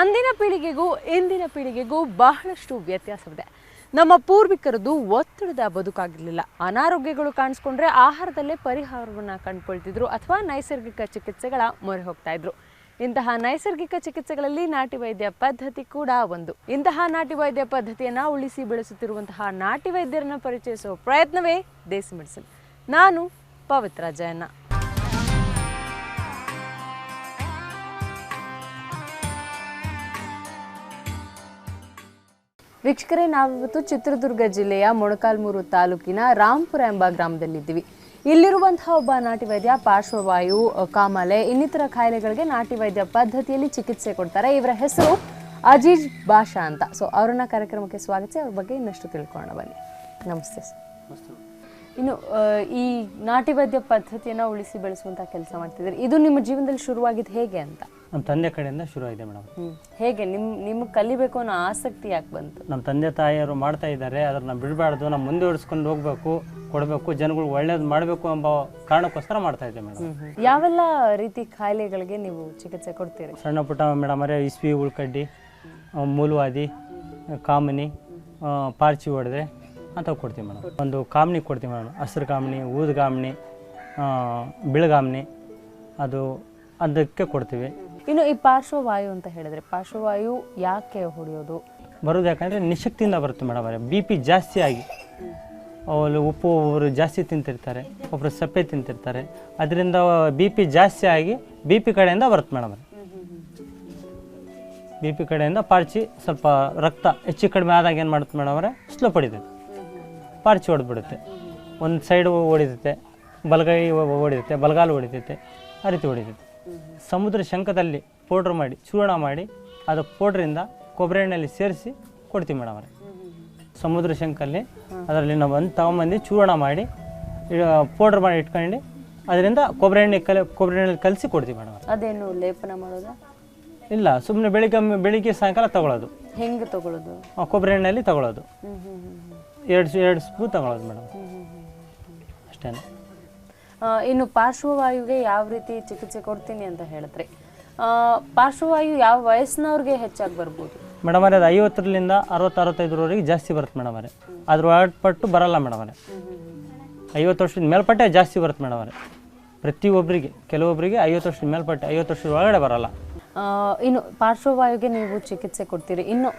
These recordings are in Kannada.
ಅಂದಿನ ಪೀಳಿಗೆಗೂ ಇಂದಿನ ಪೀಳಿಗೆಗೂ ಬಹಳಷ್ಟು ವ್ಯತ್ಯಾಸವಿದೆ. ನಮ್ಮ ಪೂರ್ವಿಕರದ್ದು ಒತ್ತಡದ ಬದುಕಾಗಿರಲಿಲ್ಲ. ಅನಾರೋಗ್ಯಗಳು ಕಾಣಿಸ್ಕೊಂಡ್ರೆ ಆಹಾರದಲ್ಲೇ ಪರಿಹಾರವನ್ನು ಕಂಡುಕೊಳ್ತಿದ್ರು ಅಥವಾ ನೈಸರ್ಗಿಕ ಚಿಕಿತ್ಸೆಗಳ ಮೊರೆ ಹೋಗ್ತಾ ಇದ್ರು. ಇಂತಹ ನೈಸರ್ಗಿಕ ಚಿಕಿತ್ಸೆಗಳಲ್ಲಿ ನಾಟಿ ವೈದ್ಯ ಪದ್ಧತಿ ಕೂಡ ಒಂದು. ಇಂತಹ ನಾಟಿ ವೈದ್ಯ ಪದ್ಧತಿಯನ್ನ ಉಳಿಸಿ ಬೆಳೆಸುತ್ತಿರುವಂತಹ ನಾಟಿ ವೈದ್ಯರನ್ನು ಪರಿಚಯಿಸುವ ಪ್ರಯತ್ನವೇ ದೇಸಿ ಮೆಡಿಸಿನ್. ನಾನು ಪವಿತ್ರ ಜಯನ್ನ ವೀಕ್ಷಕರೇ ನಾವಿವತ್ತು ಚಿತ್ರದುರ್ಗ ಜಿಲ್ಲೆಯ ಮೊಣಕಾಲ್ಮೂರು ತಾಲೂಕಿನ ರಾಂಪುರ ಎಂಬ ಗ್ರಾಮದಲ್ಲಿದ್ದೀವಿ. ಇಲ್ಲಿರುವಂತಹ ಒಬ್ಬ ನಾಟಿ ವೈದ್ಯ ಪಾರ್ಶ್ವವಾಯು ಕಾಮಾಲೆ ಇನ್ನಿತರ ಕಾಯಿಲೆಗಳಿಗೆ ನಾಟಿ ವೈದ್ಯ ಪದ್ಧತಿಯಲ್ಲಿ ಚಿಕಿತ್ಸೆ ಕೊಡ್ತಾರೆ. ಇವರ ಹೆಸರು ಅಜೀಜ್ ಬಾಷಾ ಅಂತ. ಸೊ ಅವರನ್ನ ಕಾರ್ಯಕ್ರಮಕ್ಕೆ ಸ್ವಾಗತಿಸಿ ಅವ್ರ ಬಗ್ಗೆ ಇನ್ನಷ್ಟು ತಿಳ್ಕೊಳ್ಳೋಣ ಬನ್ನಿ. ನಮಸ್ತೆ ಸರ್. ಇನ್ನು ಈ ನಾಟಿ ವೈದ್ಯ ಪದ್ಧತಿಯನ್ನ ಉಳಿಸಿ ಬೆಳೆಸುವಂತ ಕೆಲಸ ಮಾಡ್ತಿದ್ದಾರೆ. ಇದು ನಿಮ್ಮ ಜೀವನದಲ್ಲಿ ಶುರುವಾಗಿದ್ದು ಹೇಗೆ ಅಂತ? ನಮ್ಮ ತಂದೆ ಕಡೆಯಿಂದ ಶುರು ಆಗಿದೆ ಮೇಡಮ್ ಹೇಗೆ ನಿಮ್ ನಿಮ್ಗೆ ಕಲಿಬೇಕು ಅನ್ನೋ ಆಸಕ್ತಿ ಯಾಕೆ ಬಂತು? ನಮ್ಮ ತಂದೆ ತಾಯಿಯವರು ಮಾಡ್ತಾ ಇದ್ದಾರೆ ಅದನ್ನ ಬಿಡಬಾರ್ದು ನಾವು ಮುಂದುವರಿಸ್ಕೊಂಡು ಹೋಗ್ಬೇಕು ಕೊಡಬೇಕು ಜನಗಳು ಒಳ್ಳೇದು ಮಾಡಬೇಕು ಎಂಬ ಕಾರಣಕ್ಕೋಸ್ಕರ ಮಾಡ್ತಾ ಇದ್ದೆ ಮೇಡಮ್. ಯಾವೆಲ್ಲ ರೀತಿ ಕಾಯಿಲೆಗಳಿಗೆ ನೀವು ಚಿಕಿತ್ಸೆ ಕೊಡ್ತೀರಿ? ಸಣ್ಣ ಪುಟ್ಟ ಮೇಡಮ್ ಅವರೇ ಇಸ್ವಿ ಉಳ್ಕಡ್ಡಿ ಮೂಲವಾದಿ ಕಾಮನಿ ಪಾರ್ಚಿ ಹೊಡೆದ್ರೆ ಅಂತ ಕೊಡ್ತೀವಿ ಮೇಡಮ್. ಒಂದು ಕಾಮನಿ ಕೊಡ್ತೀವಿ ಮೇಡಮ್ ಹಸಿರು ಕಾಮನಿ ಊದ್ಗಾಮಿನಿ ಬಿಳಗಾಮನಿ ಅದು ಅದಕ್ಕೆ ಕೊಡ್ತೀವಿ. ಇನ್ನು ಈ ಪಾರ್ಶ್ವವಾಯು ಅಂತ ಹೇಳಿದ್ರೆ ಪಾರ್ಶ್ವವಾಯು ಯಾಕೆ ಹೊಡೆಯೋದು? ಬರೋದು ಯಾಕಂದರೆ ನಿಶಕ್ತಿಯಿಂದ ಬರುತ್ತೆ ಮೇಡಮ್ ಅವರೇ. ಬಿ ಪಿ ಜಾಸ್ತಿ ಆಗಿ ಅವಳು ಉಪ್ಪು ಒಬ್ಬರು ಜಾಸ್ತಿ ತಿಂತಿರ್ತಾರೆ ಒಬ್ಬರು ಸಪ್ಪೆ ತಿಂತಿರ್ತಾರೆ. ಅದರಿಂದ ಬಿ ಪಿ ಜಾಸ್ತಿ ಆಗಿ ಬಿ ಪಿ ಕಡೆಯಿಂದ ಬರುತ್ತೆ ಮೇಡಮ್ ಬಿ ಪಿ ಕಡೆಯಿಂದ ಪಾರ್ಚಿ ಸ್ವಲ್ಪ ರಕ್ತ ಹೆಚ್ಚು ಕಡಿಮೆ ಆದಾಗ ಏನು ಮಾಡುತ್ತೆ ಮೇಡಮ್ ಅವರೇ? ಸ್ಲೋ ಪಡಿತೈತೆ ಪಾರ್ಚಿ ಹೊಡೆದ್ಬಿಡುತ್ತೆ ಒಂದು ಸೈಡ್ ಹೊಡಿತೈತೆ ಬಲಗೈ ಹೊಡಿತೈತೆ ಬಲಗಾಲು ಹೊಡಿತೈತೆ ಆ ರೀತಿ ಹೊಡಿತೈತೆ ಸಮುದ್ರ ಶಂಕದಲ್ಲಿ ಪೌಡ್ರ್ ಮಾಡಿ ಚೂರ್ಣ ಮಾಡಿ ಅದು ಪೌಡ್ರಿಂದ ಕೊಬ್ಬರಿ ಎಣ್ಣೆಯಲ್ಲಿ ಸೇರಿಸಿ ಕೊಡ್ತೀವಿ ಮೇಡಮ್ ಅವರೇ. ಸಮುದ್ರ ಶಂಕಲ್ಲಿ ಅದರಲ್ಲಿ ನಾವು ಒಂದು ತಗೊಂಬಂದು ಚೂರ್ಣ ಮಾಡಿ ಪೌಡ್ರ್ ಮಾಡಿ ಇಟ್ಕೊಂಡು ಅದರಿಂದ ಕೊಬ್ಬರಿ ಎಣ್ಣೆ ಕಲ ಕೊಬ್ಬರಿ ಎಣ್ಣೆಲಿ ಕಲಸಿ ಕೊಡ್ತೀವಿ ಮೇಡಮ್ ಅದೇನು ಲೇಪನ ಮಾಡೋದು? ಇಲ್ಲ ಸುಮ್ಮನೆ ಬೆಳಿಗ್ಗೆ ಬೆಳಿಗ್ಗೆ ಸಾಯಂಕಾಲ ತಗೊಳ್ಳೋದು ಹೆಂಗೆ ತಗೊಳ್ಳೋದು ಕೊಬ್ಬರಿ ಎಣ್ಣೆಯಲ್ಲಿ ತಗೊಳ್ಳೋದು ಎರಡು ಎರಡು ಸ್ಪೂನ್ ತಗೊಳ್ಳೋದು ಮೇಡಮ್ ಅಷ್ಟೇ ಇನ್ನು ಪಾರ್ಶ್ವವಾಯುಗೆ ಯಾವ ರೀತಿ ಚಿಕಿತ್ಸೆ ಕೊಡ್ತೀನಿ ಅಂತ ಹೇಳಿದ್ರೆ. ಪಾರ್ಶ್ವವಾಯು ಯಾವ ವಯಸ್ಸಿನವ್ರಿಗೆ ಹೆಚ್ಚಾಗಿ ಬರ್ಬೋದು? ಮೇಡಮ್ ಅವರೇ ಅದು ಐವತ್ತರಿಂದ ಅರವತ್ತು ಅರವತ್ತೈದರವರೆಗೆ ಜಾಸ್ತಿ ಬರುತ್ತೆ ಮೇಡಮ್ ಅವರೇ. ಅದ್ರ ಒಳಪಟ್ಟು ಬರಲ್ಲ ಮೇಡಮ್ ಅವರೇ. ಐವತ್ತು ವರ್ಷದ ಮೇಲ್ಪಟ್ಟೆ ಜಾಸ್ತಿ ಬರುತ್ತೆ ಮೇಡಮ್ ಅವರೇ. ಪ್ರತಿಯೊಬ್ಬರಿಗೆ ಕೆಲವೊಬ್ಬರಿಗೆ ಐವತ್ತು ವರ್ಷದ ಮೇಲ್ಪಟ್ಟೆ ಐವತ್ತು ವರ್ಷದ ಒಳಗಡೆ ಬರಲ್ಲ. ಇನ್ನು ಪಾರ್ಶ್ವವಾಯುಗೆ ನೀವು ಚಿಕಿತ್ಸೆ ಕೊಡ್ತೀರಿ. ಇನ್ನು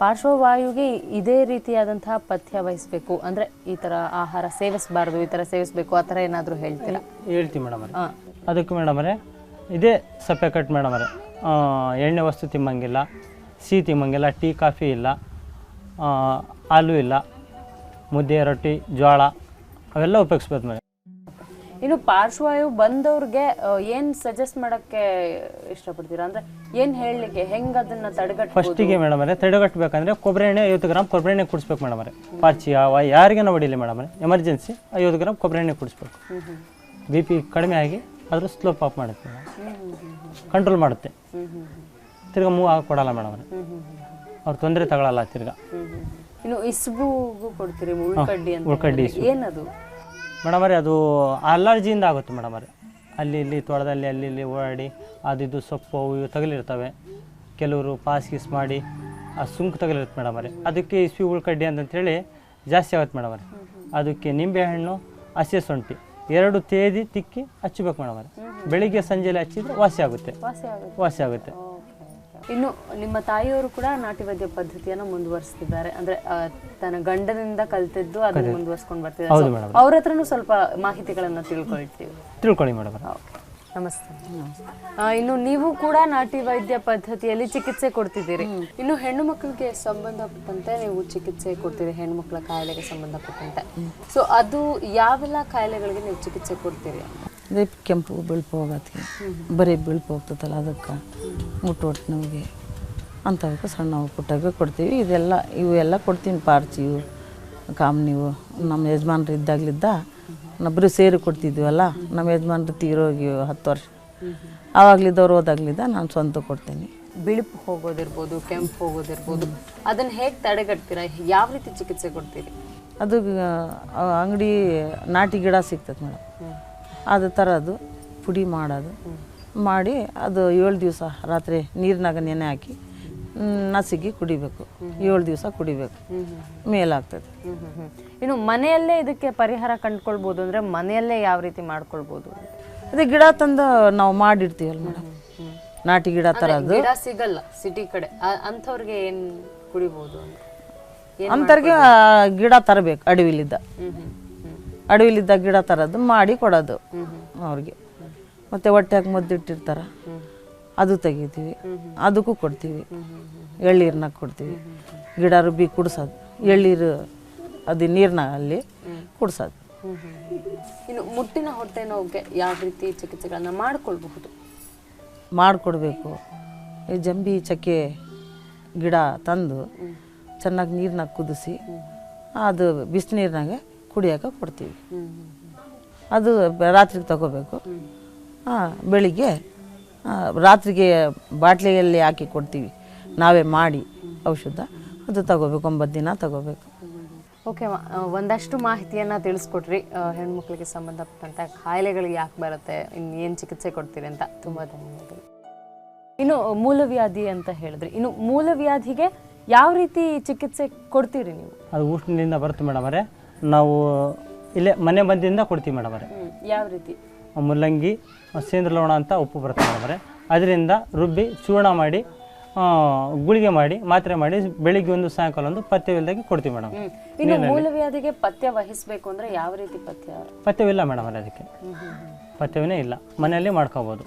ಪಾರ್ಶ್ವವಾಯುಗೆ ಇದೇ ರೀತಿಯಾದಂತಹ ಪಥ್ಯ ವಹಿಸಬೇಕು. ಅಂದ್ರೆ ಈ ತರ ಆಹಾರ ಸೇವಿಸಬಾರದು ಈ ತರ ಸೇವಿಸಬೇಕು ಆ ಥರ ಏನಾದರೂ ಹೇಳ್ತೀರಾ? ಹೇಳ್ತೀವಿ ಮೇಡಮ್ ಆ, ಅದಕ್ಕೆ ಮೇಡಮ್ ಅವರೇ ಇದೇ ಸಪ್ಪೆ ಕಟ್ ಮೇಡಮ್ ಅವರೇ. ಎಣ್ಣೆ ವಸ್ತು ತಿಮ್ಮಂಗಿಲ್ಲ ಸಿಹಿ ತಿಮ್ಮಂಗಿಲ್ಲ ಟೀ ಕಾಫಿ ಇಲ್ಲ ಆಲೂ ಹಾಲು ಇಲ್ಲ ಮುದ್ದೆ ರೊಟ್ಟಿ ಜೋಳ ಅವೆಲ್ಲ ಉಪಯೋಗಿಸ್ಬೋದು ಮೇಡಮ್. ಇನ್ನು ಪಾರ್ಶ್ವವಾಯು ಬಂದವ್ರಿಗೆ ಏನ್ ಸಜೆಸ್ಟ್ ಮಾಡಕ್ಕೆ ಇಷ್ಟಪಡ್ತೀರಾ? ಅಂದ್ರೆ ಏನ್ ಹೇಳಲಿಕ್ಕೆ ಹೆಂಗ್ ಅದನ್ನ ತಡೆಗಟ್ಟ ಫಸ್ಟಿಗೆ ಮೇಡಮ್ ಅವರೇ ತಡೆಗಟ್ಟಬೇಕಂದ್ರೆ ಕೊಬ್ಬರಿ ಎಣ್ಣೆ ಐವತ್ತು ಗ್ರಾಮ್ ಕೊಬ್ಬರಿ ಎಣ್ಣೆ ಕುಡಿಸ್ಬೇಕು ಮೇಡಮ್ ಅವರೇ. ಪಾಚಿ ಯಾವ ಯಾರಿಗೇನೋ ಹೊಡಿಲಿ ಮೇಡಮ್ ಅವರೇ. ಎಮರ್ಜೆನ್ಸಿ ಐವತ್ತು ಗ್ರಾಮ್ ಕೊಬ್ಬರಿ ಎಣ್ಣೆ ಕುಡಿಸ್ಬೇಕು. ಬಿ ಪಿ ಕಡಿಮೆ ಆಗಿ ಅದ್ರ ಸ್ಲೋಪ್ ಆಫ್ ಮಾಡುತ್ತೆ ಕಂಟ್ರೋಲ್ ಮಾಡುತ್ತೆ. ತಿರ್ಗ ಮೂವ್ ಆಗಿ ಕೊಡಲ್ಲ ಮೇಡಮ್ ಅವರೇ ಅವ್ರು ತೊಂದರೆ ತಗೊಳಲ್ಲ ತಿರ್ಗಾ. ಇನ್ನು ಇಸ್ಬುಗೂ ಕೊಡ್ತೀರಿ ಉಳ್ಕಡ್ಡಿ ಅಂತ ಉಳ್ಕಡ್ಡಿ. ಏನದು? ಮೇಡಮ್ ಅವರೇ ಅದು ಅಲರ್ಜಿಯಿಂದ ಆಗುತ್ತೆ ಮೇಡಮ್ ಅವರೇ. ಅಲ್ಲಿ ಇಲ್ಲಿ ತೋಟದಲ್ಲಿ ಅಲ್ಲಿ ಇಲ್ಲಿ ಓಡಾಡಿ ಅದಿದ್ದು ಸೊಪ್ಪು ಅವು ಇವು ತಗಲಿರ್ತವೆ. ಕೆಲವರು ಪಾಸ್ ಗೀಸ್ ಮಾಡಿ ಆ ಸುಂಕು ತಗಲಿರುತ್ತೆ ಮೇಡಮ್ ಅವರೇ. ಅದಕ್ಕೆ ಇಸ್ವಿ ಉಳ್ಕಡ್ಡಿ ಅಂತಂಥೇಳಿ ಜಾಸ್ತಿ ಆಗುತ್ತೆ ಮೇಡಮ್ ಅವರೇ. ಅದಕ್ಕೆ ನಿಂಬೆಹಣ್ಣು ಹಸಿ ಶುಂಠಿ ಎರಡು ತೇದಿ ತಿಕ್ಕಿ ಹಚ್ಚಬೇಕು ಮೇಡಮ್ ಅವರೇ. ಬೆಳಿಗ್ಗೆ ಸಂಜೆಲಿ ಹಚ್ಚಿದ್ರೆ ವಾಸಿ ಆಗುತ್ತೆ. ವಾಸಿ ಆಗುತ್ತೆ. ವಾಸಿ ಆಗುತ್ತೆ. ಇನ್ನು ನಿಮ್ಮ ತಾಯಿಯವರು ಕೂಡ ನಾಟಿ ವೈದ್ಯ ಪದ್ಧತಿಯನ್ನು ಮುಂದುವರಿಸ್ತಿದ್ದಾರೆ. ಅಂದ್ರೆ ತನ್ನ ಗಂಡನಿಂದ ಕಲ್ತಿದ್ದು ಅದನ್ನ ಮುಂದುವರ್ಸ್ಕೊಂಡು ಬರ್ತಿದ್ದಾರೆ. ಅವ್ರ ಹತ್ರನು ಸ್ವಲ್ಪ ಮಾಹಿತಿಗಳನ್ನ ತಿಳ್ಕೊಳ್ತೀವಿ. ತಿಳ್ಕೊಳ್ಳಿ ಮೇಡಮ್. ನಮಸ್ತೆ. ಇನ್ನು ನೀವು ಕೂಡ ನಾಟಿ ವೈದ್ಯ ಪದ್ಧತಿಯಲ್ಲಿ ಚಿಕಿತ್ಸೆ ಕೊಡ್ತಿದ್ದೀರಿ. ಇನ್ನು ಹೆಣ್ಣು ಮಕ್ಕಳಿಗೆ ಸಂಬಂಧಪಟ್ಟಂತೆ ನೀವು ಚಿಕಿತ್ಸೆ ಕೊಡ್ತೀರಿ ಹೆಣ್ಣು ಮಕ್ಕಳ ಕಾಯಿಲೆಗೆ ಸಂಬಂಧಪಟ್ಟಂತೆ. ಸೊ ಅದು ಯಾವೆಲ್ಲ ಕಾಯಿಲೆಗಳಿಗೆ ನೀವು ಚಿಕಿತ್ಸೆ ಕೊಡ್ತೀರಿ? ಅದೇ ಕೆಂಪು ಬೀಳ್ಪು ಹೋಗತ್ತೆ. ಬರೀ ಬೀಳ್ಪು ಹೋಗ್ತದಲ್ಲ ಅದಕ್ಕೆ. ಮುಟ್ಟೊಟ್ಟು ನಮಗೆ. ಅಂಥವಕ್ಕೆ ಸಣ್ಣ ಪುಟ್ಟಾಗೆ ಕೊಡ್ತೀವಿ. ಇದೆಲ್ಲ ಇವು ಎಲ್ಲ ಕೊಡ್ತೀನಿ ಪಾರ್ಚಿ ಇವು ಕಾಮ್ನಿವು ನಮ್ಮ ಯಜಮಾನ್ರು ಇದ್ದಾಗಲಿದ್ದ ನಬ್ಬರು ಸೇರಿ ಕೊಡ್ತಿದ್ವಲ್ಲ ನಮ್ಮ ಯಜಮಾನ್ರು ತೀರೋಗಿ ಹತ್ತು ವರ್ಷ. ಆವಾಗ್ಲಿದ್ದವ್ರು ಹೋದಾಗ್ಲಿದ್ದ ನಾನು ಸ್ವಂತ ಕೊಡ್ತೀನಿ. ಬಿಳುಪು ಹೋಗೋದಿರ್ಬೋದು ಕೆಂಪು ಹೋಗೋದಿರ್ಬೋದು ಅದನ್ನು ಹೇಗೆ ತಡೆಗಟ್ತೀರಾ? ಯಾವ ರೀತಿ ಚಿಕಿತ್ಸೆ ಕೊಡ್ತೀರಿ? ಅದು ಅಂಗಡಿ ನಾಟಿ ಗಿಡ ಸಿಗ್ತದೆ ಮೇಡಮ್. ಅದು ತರೋದು ಪುಡಿ ಮಾಡೋದು. ಮಾಡಿ ಅದು ಏಳು ದಿವಸ ರಾತ್ರಿ ನೀರಿನಾಗ ನೆನೆ ಹಾಕಿ ನಸಿಗೆ ಕುಡಿಬೇಕು. ಏಳು ದಿವಸ ಕುಡಿಬೇಕು. ಮೇಲಾಗ್ತದೆ. ಇನ್ನು ಮನೆಯಲ್ಲೇ ಇದಕ್ಕೆ ಪರಿಹಾರ ಕಂಡುಕೊಳ್ಬೋದು ಅಂದ್ರೆ ಮನೆಯಲ್ಲೇ ಯಾವ ರೀತಿ ಮಾಡ್ಕೊಳ್ಬೋದು? ಅದೇ ಗಿಡ ತಂದು ನಾವು ಮಾಡಿರ್ತೀವಲ್ಲ ಮೇಡಮ್. ನಾಟಿ ಗಿಡ ತರ ಗಿಡ ಸಿಗಲ್ಲ ಸಿಟಿ ಕಡೆ. ಅಂಥವ್ರಿಗೆ ಏನ್ ಕುಡಿಬಹುದು ಅಂತ? ಅಂಥವ್ರಿಗೆ ಗಿಡ ತರಬೇಕು ಅಡವಿಲಿದ್ದ. ಅಡವಿಲಿದ್ದ ಗಿಡ ತರೋದು ಮಾಡಿ ಕೊಡೋದು ಅವ್ರಿಗೆ. ಮತ್ತೆ ಹೊಟ್ಟೆಗೆ ಮುದ್ದಿಟ್ಟಿರ್ತಾರ. ಅದು ತೆಗಿತೀವಿ. ಅದಕ್ಕೂ ಕೊಡ್ತೀವಿ. ಎಳ್ಳೀರನ್ನ ಕೊಡ್ತೀವಿ. ಗಿಡ ರುಬ್ಬಿ ಕುಡ್ಸೋದು. ಎಳ್ಳೀರು ಅದು ನೀರನ್ನ ಅಲ್ಲಿ ಕುಡ್ಸೋದು. ಇನ್ನು ಮುಟ್ಟಿನ ಹೊಟ್ಟೆ ನೋವಿಗೆ ಯಾವ ರೀತಿ ಚಿಕಿತ್ಸೆಗಳನ್ನು ಮಾಡಿಕೊಳ್ಬಹುದು? ಮಾಡಿಕೊಡ್ಬೇಕು. ಈ ಜಂಬಿ ಚಕ್ಕೆ ಗಿಡ ತಂದು ಚೆನ್ನಾಗಿ ನೀರನ್ನ ಕುದಿಸಿ ಅದು ಬಿಸಿನೀರಿನಾಗೆ ಕುಡಿಯೋಕೆ ಕೊಡ್ತೀವಿ. ಅದು ರಾತ್ರಿಗೆ ತಗೋಬೇಕು. ಹಾಂ ಬೆಳಿಗ್ಗೆ ರಾತ್ರಿಗೆ ಬಾಟ್ಲಿಯಲ್ಲಿ ಹಾಕಿ ಕೊಡ್ತೀವಿ. ನಾವೇ ಮಾಡಿ ಔಷಧ. ಅದು ತಗೋಬೇಕು ಒಂಬತ್ತು ದಿನ ತಗೋಬೇಕು. ಓಕೆ ಒಂದಷ್ಟು ಮಾಹಿತಿಯನ್ನು ತಿಳಿಸ್ಕೊಟ್ರಿ. ಹೆಣ್ಮಕ್ಳಿಗೆ ಸಂಬಂಧಪಟ್ಟಂತ ಕಾಯಿಲೆಗಳಿಗೆ ಯಾಕೆ ಬರುತ್ತೆ ಇನ್ನೇನು ಏನು ಚಿಕಿತ್ಸೆ ಕೊಡ್ತೀರಿ ಅಂತ ತುಂಬ ಧನ್ಯವಾದಗಳು. ಇನ್ನು ಮೂಲವ್ಯಾಧಿ ಅಂತ ಹೇಳಿದ್ರಿ ಇನ್ನು ಮೂಲವ್ಯಾಧಿಗೆ ಯಾವ ರೀತಿ ಚಿಕಿತ್ಸೆ ಕೊಡ್ತೀರಿ ನೀವು? ಅದು ಉಷ್ಣದಿಂದ ಬರುತ್ತೆ ಮೇಡಮ್ ಅವರೇ. ನಾವು ಇಲ್ಲೇ ಮನೆ ಬಂದಿಂದ ಕೊಡ್ತೀವಿ ಮೇಡಮ್ ಅವರೇ. ಯಾವ ರೀತಿ? ಮುಲ್ಲಂಗಿ ಸೇಂದ್ರ ಲವಣ ಅಂತ ಉಪ್ಪು ಬರುತ್ತೆ ಮೇಡಮ್ರೆ ಅದರಿಂದ ರುಬ್ಬಿ ಚೂರ್ಣ ಮಾಡಿ ಗುಳಿಗೆ ಮಾಡಿ ಮಾತ್ರೆ ಮಾಡಿ ಬೆಳಿಗ್ಗೆ ಒಂದು ಸಾಯಂಕಾಲ ಒಂದು ಪಥ್ಯವಿಲ್ಲದಾಗಿ ಕೊಡ್ತೀವಿ ಮೇಡಮ್. ಇನ್ನು ಮೂಲವ್ಯಾಧಿಗೆ ಪಥ್ಯ ವಹಿಸಬೇಕು ಅಂದ್ರೆ ಯಾವ ರೀತಿ ಪಥ್ಯ? ಪಥ್ಯವಿಲ್ಲ ಮೇಡಮ್ ಅದಕ್ಕೆ. ಪಥ್ಯವೇ ಇಲ್ಲ. ಮನೆಯಲ್ಲಿ ಮಾಡ್ಕೋಬೋದು.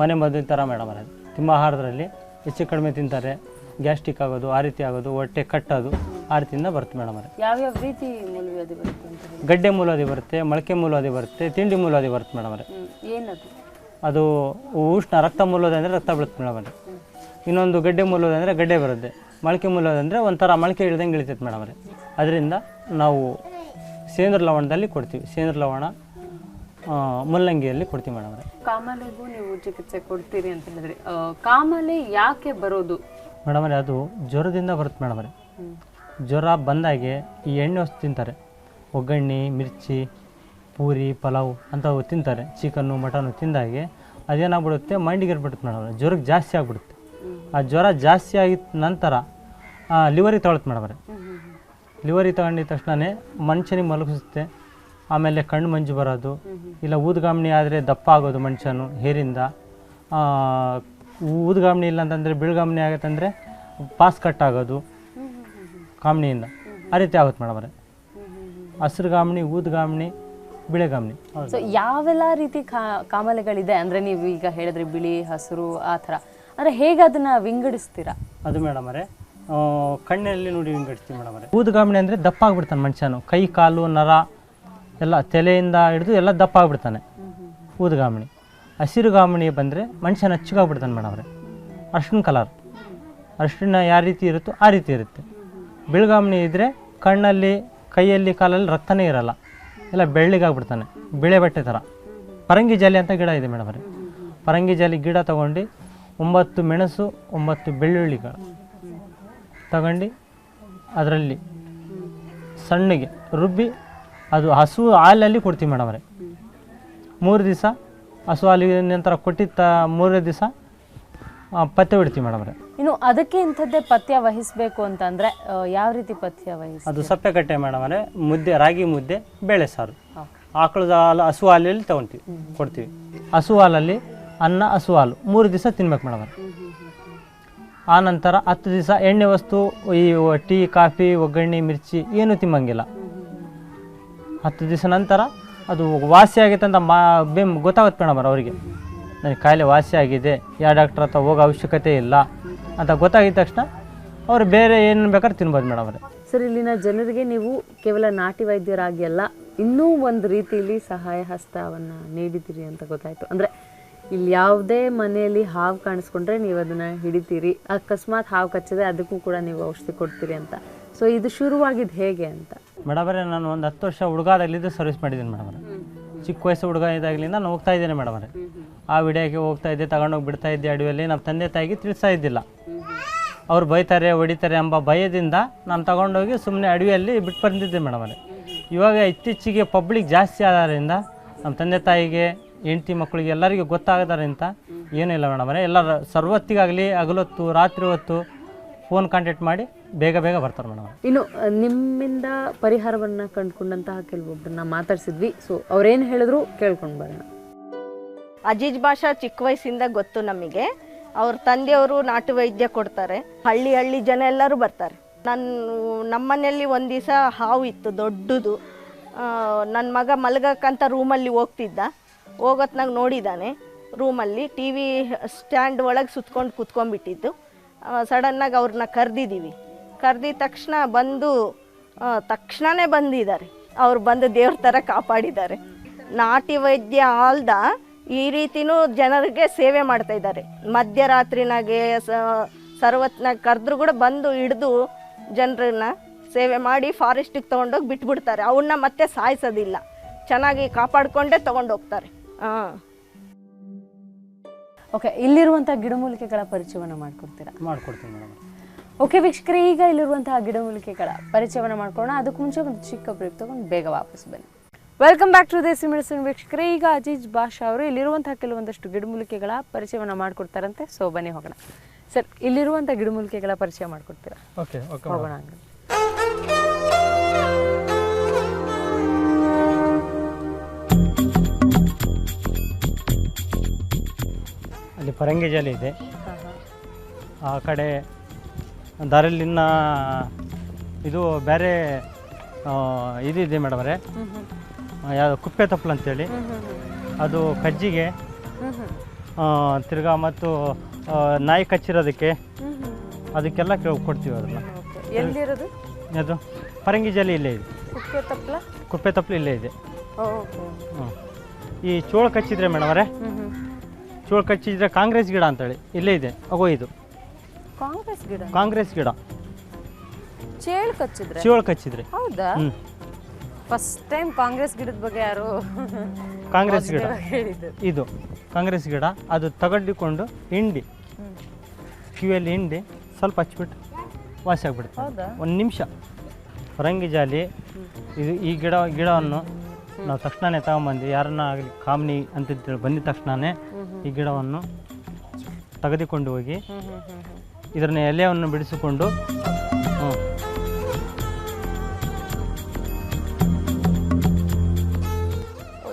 ಮನೆ ಮದ್ದು ಥರ ಮೇಡಮ್ ಅವರೇ ತುಂಬ ಆಹಾರದಲ್ಲಿ ಹೆಚ್ಚು ಕಡಿಮೆ ತಿಂತಾರೆ. ಗ್ಯಾಸ್ಟ್ರಿಕ್ ಆಗೋದು ಆ ರೀತಿ ಆಗೋದು ಹೊಟ್ಟೆ ಕಟ್ಟೋದು ಆ ರೀತಿಯಿಂದ ಬರುತ್ತೆ ಮೇಡಮ್ ಅವರೇ ಯಾವ್ಯಾವ ರೀತಿ ಮೂಲವ್ಯಾಧಿ ಬರುತ್ತೆ ಅಂತ ಹೇಳಿ? ಗಡ್ಡೆ ಮೂಲವಾದಿ ಬರುತ್ತೆ ಮೊಳಕೆ ಮೂಲಾದಿ ಬರುತ್ತೆ ತಿಂಡಿ ಮೂಲವಾದಿ ಬರುತ್ತೆ ಮೇಡಮ್ ಅವರೇ ಹ್ಮ್. ಏನದು? ಅದು ಉಷ್ಣ ರಕ್ತ ಮೂಲೋದು ಅಂದರೆ ರಕ್ತ ಬೀಳುತ್ತೆ ಮೇಡಮ್ ಅವರೇ ಇನ್ನೊಂದು ಗಡ್ಡೆ ಮೂಲೋದು ಅಂದರೆ ಗಡ್ಡೆ ಬರುತ್ತೆ. ಮೊಳಕೆ ಮೂಲೋದು ಅಂದರೆ ಒಂಥರ ಮೊಳಕೆ ಇಳ್ದಂಗೆ ಇಳಿತೈತೆ ಮೇಡಮ್ ಅವರೇ ಅದರಿಂದ ನಾವು ಸೇಂದ್ರ ಲವಣದಲ್ಲಿ ಕೊಡ್ತೀವಿ. ಸೇಂದ್ರ ಲವಣ ಆ, ಮುಲ್ಲಂಗಿಯಲ್ಲಿ ಕೊಡ್ತೀವಿ ಮೇಡಮ್ ಅವರೇ ಕಾಮಾಲೆಗೂ ನೀವು ಚಿಕಿತ್ಸೆ ಕೊಡ್ತೀರಿ ಅಂತ ಹೇಳಿದ್ರಿ. ಆ, ಕಾಮಾಲೆ ಯಾಕೆ ಬರೋದು? ಮೇಡಮ್ ಅವರೇ ಅದು ಜ್ವರದಿಂದ ಬರುತ್ತೆ ಮೇಡಮ್ ಅವರೇ ಜ್ವರ ಬಂದಾಗೆ ಈ ಎಣ್ಣೆ ವಸ್ತು ತಿಂತಾರೆ. ಒಗ್ಗರಣೆ ಮಿರ್ಚಿ, ಪೂರಿ, ಪಲಾವ್ ಅಂಥವು ತಿಂತಾರೆ. ಚಿಕನ್ನು, ಮಟನ್ನು ತಿಂದಾಗೆ ಅದೇನಾಗ್ಬಿಡುತ್ತೆ? ಮೈಂಡಿಗೆ ಇರ್ಬಿಡುತ್ತೆ ಮೇಡಮ್ ಜ್ವರಕ್ಕೆ ಜಾಸ್ತಿ ಆಗಿಬಿಡುತ್ತೆ. ಆ ಜ್ವರ ಜಾಸ್ತಿ ಆಗಿದ ನಂತರ ಲಿವರಿ ತಗೊಳುತ್ತೆ ಮೇಡಮ್ ಲಿವರಿ ತಗೊಂಡಿದ ತಕ್ಷಣವೇ ಮನುಷ್ಯನಿಗೆ ಮಲಗಿಸುತ್ತೆ. ಆಮೇಲೆ ಕಣ್ಣು ಮಂಜು ಬರೋದು. ಇಲ್ಲ ಊದ್ಗಾಮಣಿ ಆದರೆ ದಪ್ಪ ಆಗೋದು ಮನುಷ್ಯನು ಹೇರಿಂದ? ಊದ್ಗಾಮಣಿ ಇಲ್ಲ ಅಂತಂದರೆ ಆಗುತ್ತೆ ಆಗತ್ತಂದರೆ ಪಾಸ್ ಕಟ್ ಆಗೋದು. ಕಾಮಣಿಯಿಂದ ಆ ರೀತಿ ಆಗುತ್ತೆ ಮೇಡಮ್ ಅವರೇ. ಹಸಿರು ಗಾಮಣಿ ಊದ್ಗಾಮಣಿ ಬಿಳೆಗಾಮಣಿ ಸೊ ಯಾವೆಲ್ಲ ರೀತಿ ಕಾ- ಕಾಮಾಲೆಗಳಿದೆ ಅಂದ್ರೆ ನೀವು ಈಗ ಹೇಳಿದ್ರೆ ಬಿಳಿ ಹಸಿರು ಆ ಥರ. ಅಂದ್ರೆ ಹೇಗೆ ಅದನ್ನ ವಿಂಗಡಿಸ್ತೀರಾ? ಅದು ಮೇಡಮ್ ಅವರೇ ಕಣ್ಣಲ್ಲಿ ನೋಡಿ ವಿಂಗಡಿಸ್ತೀವಿ ಮೇಡಮ್ ಅವರೇ. ಊದ್ಗಾಮಣಿ ಅಂದರೆ ದಪ್ಪ ಆಗ್ಬಿಡ್ತಾನೆ ಮನುಷ್ಯನು. ಕೈ ಕಾಲು ನರ ಎಲ್ಲ ತಲೆಯಿಂದ ಹಿಡಿದು ಎಲ್ಲ ದಪ್ಪ ಆಗ್ಬಿಡ್ತಾನೆ ಊದ್ಗಾಮಣಿ ಹಸಿರು ಗಾಮಣಿ ಬಂದರೆ ಮನುಷ್ಯನ ಹಚ್ಚಿಗಾಗ್ಬಿಡ್ತಾನೆ ಮೇಡಮ್ ಅವರೇ. ಅರ್ಶಿಣ ಕಲರ್ ಅರ್ಶಿನ ಯಾವ ರೀತಿ ಇರುತ್ತೋ ಆ ರೀತಿ ಇರುತ್ತೆ. ಬಿಳುಗಾಮಣಿ ಇದ್ದರೆ ಕಣ್ಣಲ್ಲಿ, ಕೈಯಲ್ಲಿ, ಕಾಲಲ್ಲಿ ರಕ್ತನೇ ಇರಲ್ಲ. ಎಲ್ಲ ಬೆಳ್ಳಿಗಾಗ್ಬಿಡ್ತಾನೆ. ಬಿಳೆ ಬಟ್ಟೆ ಥರ ಪರಂಗಿ ಜಾಲಿ ಅಂತ ಗಿಡ ಇದೆ ಮೇಡಮ್ ಅವರೇ. ಪರಂಗಿ ಜಾಲಿ ಗಿಡ ತಗೊಂಡು ಒಂಬತ್ತು ಮೆಣಸು, ಒಂಬತ್ತು ಬೆಳ್ಳುಳ್ಳಿಗಳು ತಗೊಂಡು ಅದರಲ್ಲಿ ಸಣ್ಣಗೆ ರುಬ್ಬಿ ಅದು ಹಸು ಹಾಲಲ್ಲಿ ಕೊಡ್ತೀವಿ ಮೇಡಮ್ ಅವರೇ. ಮೂರು ದಿವಸ ಹಸು ಅಲ್ಲಿಗೆ ನಂತರ ಕೊಟ್ಟಿದ್ದ ಮೂರನೇ ದಿವಸ ಪಥ್ಯ ಬಿಡ್ತೀವಿ ಮೇಡಮ್ ಇನ್ನು ಅದಕ್ಕೆ ಇಂಥದ್ದೇ ಪಥ್ಯ ವಹಿಸಬೇಕು ಅಂತಂದ್ರೆ ಯಾವ ರೀತಿ ಪಥ್ಯ ವಹಿಸಿ ಅದು ಸಪ್ಪೆಕಟ್ಟೆ ಮೇಡಮ್ ಅವರೇ ಮುದ್ದೆ ರಾಗಿ ಮುದ್ದೆ ಬೇಳೆ ಸಾರು. ಆಕಳದ ಹಾಲು ಹಸು ಹಾಲಲ್ಲಿ ಕೊಡ್ತೀವಿ. ಹಸು ಹಾಲಲ್ಲಿ ಅನ್ನ ಹಸು ಹಾಲು ಮೂರು ದಿವಸ ತಿನ್ಬೇಕು ಮೇಡಮ್ ಆ ನಂತರ ಹತ್ತು ದಿವಸ ಎಣ್ಣೆ ವಸ್ತು ಈ ಟೀ ಕಾಫಿ ಒಗ್ಗರಣೆ ಮಿರ್ಚಿ ಏನೂ ತಿನ್ನಂಗಿಲ್ಲ ಹತ್ತು ದಿವಸ ನಂತರ ಅದು ವಾಸಿ ಆಗೈತೆ ಅಂತ ಮಾ ಬೆಮ್ ಗೊತ್ತಾಗುತ್ತೆ ಮೇಡಮ್ ಅವರಿಗೆ. ನನಗೆ ಕಾಯಿಲೆ ವಾಸಿ ಆಗಿದೆ, ಯಾವ ಡಾಕ್ಟ್ರ್ ಹತ್ರ ಹೋಗೋ ಅವಶ್ಯಕತೆ ಇಲ್ಲ ಅಂತ ಗೊತ್ತಾಗಿದ ತಕ್ಷಣ ಅವರು ಬೇರೆ ಏನು ಬೇಕಾದ್ರೆ ತಿನ್ಬೋದು ಮೇಡಮ್ ಅವರೇ. ಸರ್, ಇಲ್ಲಿನ ಜನರಿಗೆ ನೀವು ಕೇವಲ ನಾಟಿ ವೈದ್ಯರಾಗಿ ಅಲ್ಲ, ಇನ್ನೂ ಒಂದು ರೀತಿಯಲ್ಲಿ ಸಹಾಯ ಹಸ್ತವನ್ನು ನೀಡಿದ್ದೀರಿ ಅಂತ ಗೊತ್ತಾಯಿತು. ಅಂದರೆ ಇಲ್ಲಿ ಯಾವುದೇ ಮನೆಯಲ್ಲಿ ಹಾವು ಕಾಣಿಸ್ಕೊಂಡ್ರೆ ನೀವು ಅದನ್ನು ಹಿಡಿತೀರಿ, ಅಕಸ್ಮಾತ್ ಹಾವು ಕಚ್ಚಿದೆ ಅದಕ್ಕೂ ಕೂಡ ನೀವು ಔಷಧಿ ಕೊಡ್ತೀರಿ ಅಂತ. ಸೊ ಇದು ಶುರುವಾಗಿದ್ದು ಹೇಗೆ ಅಂತ? ಮೇಡಮ್ ಅವರೇ ನಾನು ಒಂದು ಹತ್ತು ವರ್ಷ ಹುಡುಗಾದಲ್ಲಿದ್ದು ಸರ್ವಿಸ್ ಮಾಡಿದ್ದೀನಿ ಮೇಡಮ್ ಅವರೇ ಚಿಕ್ಕ ವಯಸ್ಸು ಹುಡುಗ ಇದಾಗಲಿಂದ ನಾನು ಹೋಗ್ತಾ ಇದ್ದೇನೆ ಮೇಡಮ್ ಅವರೇ ಆ ವಿಡಿಯೋಗೆ ಹೋಗ್ತಾ ಇದ್ದೆ ತಗೊಂಡೋಗಿ ಬಿಡ್ತಾ ಇದ್ದೆ ಅಡುವಲ್ಲಿ ನಮ್ಮ ತಂದೆ ತಾಯಿಗೆ ತಿಳಿಸ್ತಾ ಇದ್ದಿಲ್ಲ. ಅವ್ರು ಬೈತಾರೆ ಹೊಡಿತಾರೆ ಎಂಬ ಭಯದಿಂದ ನಾನು ತಗೊಂಡೋಗಿ ಸುಮ್ಮನೆ ಅಡವಿಯಲ್ಲಿ ಬಿಟ್ಟು ಬಂದಿದ್ದೆ ಮೇಡಮ್ ಅವರೇ ಇವಾಗ ಇತ್ತೀಚೆಗೆ ಪಬ್ಲಿಕ್ ಜಾಸ್ತಿ ಆದಾರಿಂದ ನಮ್ಮ ತಂದೆ ತಾಯಿಗೆ ಹೆಂಡತಿ ಮಕ್ಕಳಿಗೆ ಎಲ್ಲರಿಗೂ ಗೊತ್ತಾಗದಾರಿಂದ ಏನೂ ಇಲ್ಲ ಮೇಡಮ್ ಅವರೇ ಎಲ್ಲ ಸರ್ವತ್ತಿಗಾಗಲಿ ಹಗಲೊತ್ತು ರಾತ್ರಿ ಹೊತ್ತು ಫೋನ್ ಕಾಂಟ್ಯಾಕ್ಟ್ ಮಾಡಿ ಬೇಗ ಬೇಗ ಬರ್ತಾರೆ ಮೇಡಮ್ ಇನ್ನು ನಿಮ್ಮಿಂದ ಪರಿಹಾರವನ್ನ ಕಂಡುಕೊಂಡಂತಹ ಕೆಲವೊಬ್ಬರನ್ನ ಮಾತಾಡ್ಸಿದ್ವಿ. ಸೊ ಅವ್ರೇನು ಹೇಳಿದ್ರು ಕೇಳ್ಕೊಂಡು ಬರೋಣ. ಅಜೀಜ್ ಭಾಷಾ ಚಿಕ್ಕ ವಯಸ್ಸಿಂದ ಗೊತ್ತು ನಮಗೆ. ಅವ್ರ ತಂದೆಯವರು ನಾಟು ವೈದ್ಯ ಕೊಡ್ತಾರೆ. ಹಳ್ಳಿ ಹಳ್ಳಿ ಜನ ಎಲ್ಲರೂ ಬರ್ತಾರೆ. ನಾನು ನಮ್ಮನೆಯಲ್ಲಿ ಒಂದು ದಿವಸ ಹಾವು ಇತ್ತು ದೊಡ್ಡದು. ನನ್ನ ಮಗ ಮಲಗಕ್ಕಂತ ರೂಮಲ್ಲಿ ಹೋಗ್ತಿದ್ದ. ಹೋಗೋತ್ನಾಗ ನೋಡಿದ್ದಾನೆ ರೂಮಲ್ಲಿ. ಟಿ ವಿ ಸ್ಟ್ಯಾಂಡ್ ಒಳಗೆ ಸುತ್ಕೊಂಡು ಕುತ್ಕೊಂಡ್ಬಿಟ್ಟಿದ್ದು. ಸಡನ್ನಾಗಿ ಅವ್ರನ್ನ ಕರೆದಿದ್ದೀವಿ ಕರೆದಿದ ತಕ್ಷಣ ಬಂದು ತಕ್ಷಣವೇ ತಕ್ಷಣನೇ ಬಂದಿದ್ದಾರೆ. ಅವ್ರು ಬಂದು ದೇವ್ರ ಥರ ಕಾಪಾಡಿದ್ದಾರೆ. ನಾಟಿ ವೈದ್ಯ ಆಲ್ದ ಈ ರೀತಿನೂ ಜನರಿಗೆ ಸೇವೆ ಮಾಡ್ತಾ ಇದ್ದಾರೆ. ಮಧ್ಯರಾತ್ರಿನಾಗೆ ಸ- ಸರ್ವತ್ನಾಗ ಕರೆದ್ರು ಕೂಡ ಬಂದು ಹಿಡಿದು ಜನರನ್ನ ಸೇವೆ ಮಾಡಿ ಫಾರೆಸ್ಟಿಗೆ ತೊಗೊಂಡೋಗಿ ಬಿಟ್ಬಿಡ್ತಾರೆ. ಅವನ್ನ ಮತ್ತೆ ಸಾಯಿಸೋದಿಲ್ಲ. ಚೆನ್ನಾಗಿ ಕಾಪಾಡಿಕೊಂಡೇ ತೊಗೊಂಡೋಗ್ತಾರೆ. ಹಾಂ ಓಕೆ ಇಲ್ಲಿರುವಂಥ ಗಿಡಮೂಲಿಕೆಗಳ ಪರಿಚಯವನ್ನು ಮಾಡಿಕೊಡ್ತೀರಾ? ಮಾಡಿಕೊಡ್ತೀನಿ ಮೇಡಮ್. ಓಕೆ ವೀಕ್ಷಕರೇ ಈಗ ಇಲ್ಲಿರುವಂತಹ ಗಿಡಮೂಲಿಕೆಗಳ ಪರಿಚಯವನ್ನು ಮಾಡ್ಕೊಳ್ಳೋಣ. ಅದಕ್ಕೂ ಮುಂಚೆ ಒಂದು ಚಿಕ್ಕ ಬ್ರೇಕ್ ತಗೊಂಡು ಬೇಗ ವಾಪಸ್ ಬನ್ನಿ. Welcome back to desi medicine ವೀಕ್ಷಕರೇ ಈಗ ಅಜೀಜ್ ಬಾಷಾ ಅವರು ಇಲ್ಲಿರುವಂತಹ ಕೆಲವೊಂದಷ್ಟು ಗಿಡಮೂಲಿಕೆಗಳ ಪರಿಚಯವನ್ನು ಮಾಡಿಕೊಡ್ತಾರಂತೆ. ಸೊ ಬನ್ನಿ ಹೋಗೋಣ. ಸರ್ ಇಲ್ಲಿರುವಂಥ ಗಿಡಮೂಲಿಕೆಗಳ ಪರಿಚಯ ಮಾಡಿಕೊಡ್ತೀರಾ? ಓಕೆ ಓಕೆ ಹೋಗೋಣ. ಅಲ್ಲಿ ಪರಂಗಿ ಜಾಲಿ ಇದೆ ಆ ಕಡೆ ದಾರಲ್ಲಿನ ಇದು ಬೇರೆ ಇದಿದೆ ಇದು ಇದೆ ಮೇಡಮ್ ಅವರೇ ಯಾವುದು ಕುಪ್ಪೆ ತಪ್ಪಲು ಅಂತೇಳಿ. ಅದು ಕಜ್ಜಿಗೆ. ತಿರ್ಗಾ ಮತ್ತು ನಾಯಿ ಕಚ್ಚಿರೋದಕ್ಕೆ ಅದಕ್ಕೆಲ್ಲ ಕೇಳಿ ಕೊಡ್ತೀವಿ ಅದನ್ನು. ಎಲ್ಲಿರೋದು? ಅದು ಪರಂಗಿ ಜಾಲಿ ಇಲ್ಲೇ ಇದೆ. ಕುಕ್ಕೆ ತಪ್ಪಲ? ಕುಪ್ಪೆ ತಪ್ಪಲು ಇಲ್ಲೇ ಇದೆ. ಹ್ಞೂ ಈ ಚೋಳು ಕಚ್ಚಿದ್ರೆ ಮೇಡಮ್ ಅವರೇ ಚೋಳು ಕಚ್ಚಿದ್ರೆ ಕಾಂಗ್ರೆಸ್ ಗಿಡ ಅಂತೇಳಿ ಇಲ್ಲೇ ಇದೆ ಅಗೋ ಇದು. ಕಾಂಗ್ರೆಸ್ ಗಿಡ. ಕಾಂಗ್ರೆಸ್ ಗಿಡ. ಚೇಳು ಕಚ್ಚಿದ್ರೆ? ಚೇಳು ಕಚ್ಚಿದ್ರೆ. ಹೌದಾ? ಫಸ್ಟ್ ಟೈಮ್ ಕಾಂಗ್ರೆಸ್ ಗಿಡದ ಬಗ್ಗೆ ಯಾರು ಕಾಂಗ್ರೆಸ್ ಗಿಡ. ಇದು ಕಾಂಗ್ರೆಸ್ ಗಿಡ. ಅದು ತಗೊಂಡಿಕೊಂಡು ಹಿಂಡಿ. ಕಿವಿಯಲ್ಲಿ ಹಿಂಡಿ ಸ್ವಲ್ಪ ಹಚ್ಬಿಟ್ಟು ವಾಸಿ ಆಗ್ಬಿಡುತ್ತೆ. ಒಂದು ನಿಮಿಷ. ಪರಂಗಿ ಜಾಲಿ. ಇದು ಈ ಗಿಡ ಗಿಡವನ್ನು ನಾವು ತಕ್ಷಣನೇ ತಗೊಂಬಂದು ಯಾರನ್ನ ಆಗಲಿ ಕಾಮನಿ ಅಂತ ಬಂದಿದ ತಕ್ಷಣನೇ ಈ ಗಿಡವನ್ನು ತೆಗೆದುಕೊಂಡು ಹೋಗಿ ಇದನ್ನ ಎಲೆಯನ್ನು ಬಿಡಿಸಿಕೊಂಡು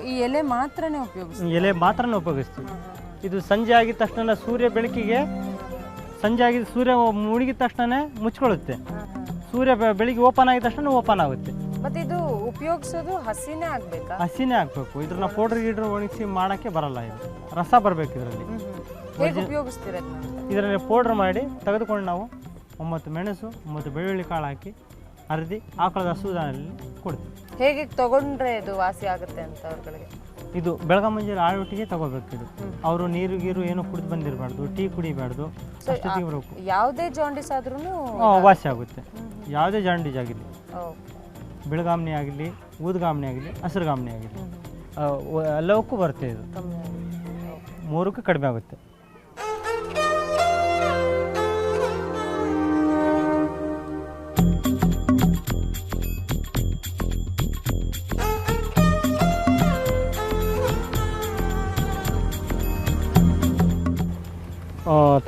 ಈ ಎಲೆ ಮಾತ್ರನೇ ಉಪಯೋಗಿಸ್ತೀವಿ ಎಲೆ ಮಾತ್ರನೇ ಉಪಯೋಗಿಸ್ತೀವಿ. ಇದು ಸಂಜೆ ಆಗಿದ ತಕ್ಷಣ ಸೂರ್ಯ ಬೆಳಕಿಗೆ ಸಂಜೆ ಆಗಿದ ಸೂರ್ಯ ಮುಳುಗಿದ ತಕ್ಷಣ ಮುಚ್ಕೊಳ್ಳುತ್ತೆ. ಸೂರ್ಯ ಬೆಳಿಗ್ಗೆ ಓಪನ್ ಆಗಿದ ತಕ್ಷಣ ಓಪನ್ ಆಗುತ್ತೆ. ಮತ್ತೆ ಇದು ಉಪಯೋಗಿಸೋದು ಹಸಿನೇ ಆಗ್ಬೇಕಾ? ಹಸಿನೇ ಹಾಕ್ಬೇಕು ಇದ್ರನ್ನ ಪೌಡರ್ ಗೀಡ್ರ್ ಒಣಗಿಸಿ ಮಾಡೋಕ್ಕೆ ಬರಲ್ಲ ಇದು. ರಸ ಬರಬೇಕು ಇದರಲ್ಲಿ. ಹೇಗೆ ಉಪಯೋಗಿಸ್ತೀರ ಇದರಲ್ಲಿ ಪೌಡ್ರ್ ಮಾಡಿ ತೆಗೆದುಕೊಂಡು ನಾವು ಒಂಬತ್ತು ಮೆಣಸು ಒಂಬತ್ತು ಬೆಳ್ಳುಳ್ಳಿ ಕಾಳು ಹಾಕಿ ಅರ್ದಿ ಆಕಳದ ಹಸುವಿನಲ್ಲಿ ಕೊಡ್ತೀವಿ. ಹೇಗೆ ತಗೊಂಡ್ರೆ ಇದು ವಾಸಿ ಆಗುತ್ತೆ ಅಂತ ಅವ್ರಗಳಿಗೆ? ಇದು ಬೆಳಗ ಮುಂಜಾನೆ ಆಳೊಟ್ಟಿಗೆ ತಗೋಬೇಕು ಇದು. ಅವರು ನೀರು ಗೀರು ಏನು ಕುಡಿದು ಬಂದಿರಬಾರ್ದು ಟೀ ಕುಡಿಬಾರ್ದು ಯಾವುದೇ ಜಾಂಡಿಸ್ ಆದ್ರೂ ವಾಸಿ ಆಗುತ್ತೆ. ಯಾವುದೇ ಜಾಂಡೀಸ್ ಆಗಿರಲಿ. ಬೆಳಗಾಮಣಿ ಆಗಲಿ ಊದ್ಗಾಮಣಿ ಆಗಲಿ ಹಸಿರುಗಾಮಣಿ ಆಗಲಿ. ಎಲ್ಲವಕ್ಕೂ ಬರುತ್ತೆ ಇದು. ಮೂರಕ್ಕೂ ಕಡಿಮೆ ಆಗುತ್ತೆ.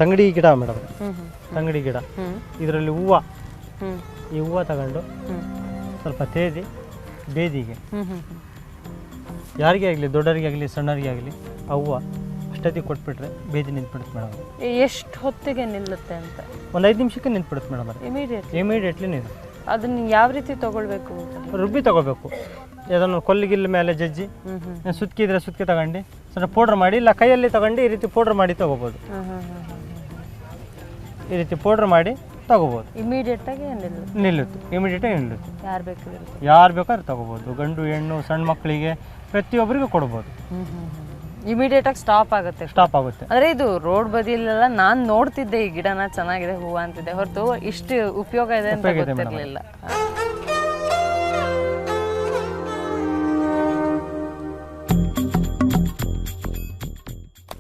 ತಂಗಡಿ ಗಿಡ ಮೇಡಮ್. ತಂಗಡಿ ಗಿಡ. ಇದರಲ್ಲಿ ಹೂವು. ಈ ಹೂವು ತಗೊಂಡು ಸ್ವಲ್ಪ ತೇದಿ ಬೇದಿಗೆ. ಯಾರಿಗೆ ಆಗಲಿ ದೊಡ್ಡರಿಗೆ ಆಗಲಿ ಸಣ್ಣರಿಗೆ ಆಗಲಿ ಆ ಹೂವು ಅಷ್ಟೊತ್ತಿಗೆ ಕೊಟ್ಬಿಟ್ರೆ ಬೇದಿ ನಿಂತ್ಬಿಡುತ್ತೆ ಮೇಡಮ್. ಎಷ್ಟು ಹೊತ್ತಿಗೆ ನಿಲ್ಲುತ್ತೆ ಅಂತ. ಒಂದು ಐದು ನಿಮಿಷಕ್ಕೆ ನಿಂತ್ಬಿಡುತ್ತೆ ಮೇಡಮ್ ಇಮಿಡಿಯೇಟ್ಲಿ ಇಮಿಡಿಯೇಟ್ ಇಮಿಡಿಯೇಟ್ಲಿ ನಿಲ್ಲ ಅದನ್ನ ಯಾವ ರೀತಿ ತಗೊಳ್ಬೇಕು ರುಬ್ಬಿ ತಗೋಬೇಕು. ಅದನ್ನು ಕೊಲ್ಲಿಗಿಲ್ಲ ಮೇಲೆ ಜಜ್ಜಿ. ಸುತ್ಕಿದ್ರೆ ಸುತ್ತಿ ತಗೊಂಡು ಸ್ವಲ್ಪ ಪೌಡ್ರ್ ಮಾಡಿ ಇಲ್ಲ ಕೈಯಲ್ಲಿ ತಗೊಂಡು ಈ ರೀತಿ ಪೌಡ್ರ್ ಮಾಡಿ ತಗೋಬೋದು. ಈ ರೀತಿ ಪೌಡ್ರ್ ಮಾಡಿ ತಗೋಬೋದು. ಇಮಿಡಿಯೇಟ್ ಆಗಿ ನಿಲ್ಲುತ್ತೆ. ಇಮಿಡಿಯೇಟ್ ಆಗಿ ನಿಲ್ಲುತ್ತೆ. ಯಾರು ಬೇಕಾದ್ರೆ ಯಾರು ಬೇಕಾದ್ರೂ ತಗೋಬೋದು. ಗಂಡು ಹೆಣ್ಣು ಸಣ್ಣ ಮಕ್ಕಳಿಗೆ ಪ್ರತಿಯೊಬ್ಬರಿಗೂ ಕೊಡ್ಬೋದು. ಇಮಿಡಿಯೇಟ್ ಆಗಿ ಸ್ಟಾಪ್ ಆಗುತ್ತೆ. ಸ್ಟಾಪ್ ಆಗುತ್ತೆ. ಅಂದ್ರೆ ಇದು ರೋಡ್ ಬದಿಯಲ್ಲೆಲ್ಲ ನಾನ್ ನೋಡ್ತಿದ್ದೆ ಈ ಗಿಡನ ಚೆನ್ನಾಗಿದೆ ಹೂವು ಅಂತಿದ್ದೆ. ಹೊರತು ಇಷ್ಟು ಉಪಯೋಗ ಇದೆ ಅಂತ ಗೊತ್ತಿರ್ಲಿಲ್ಲ.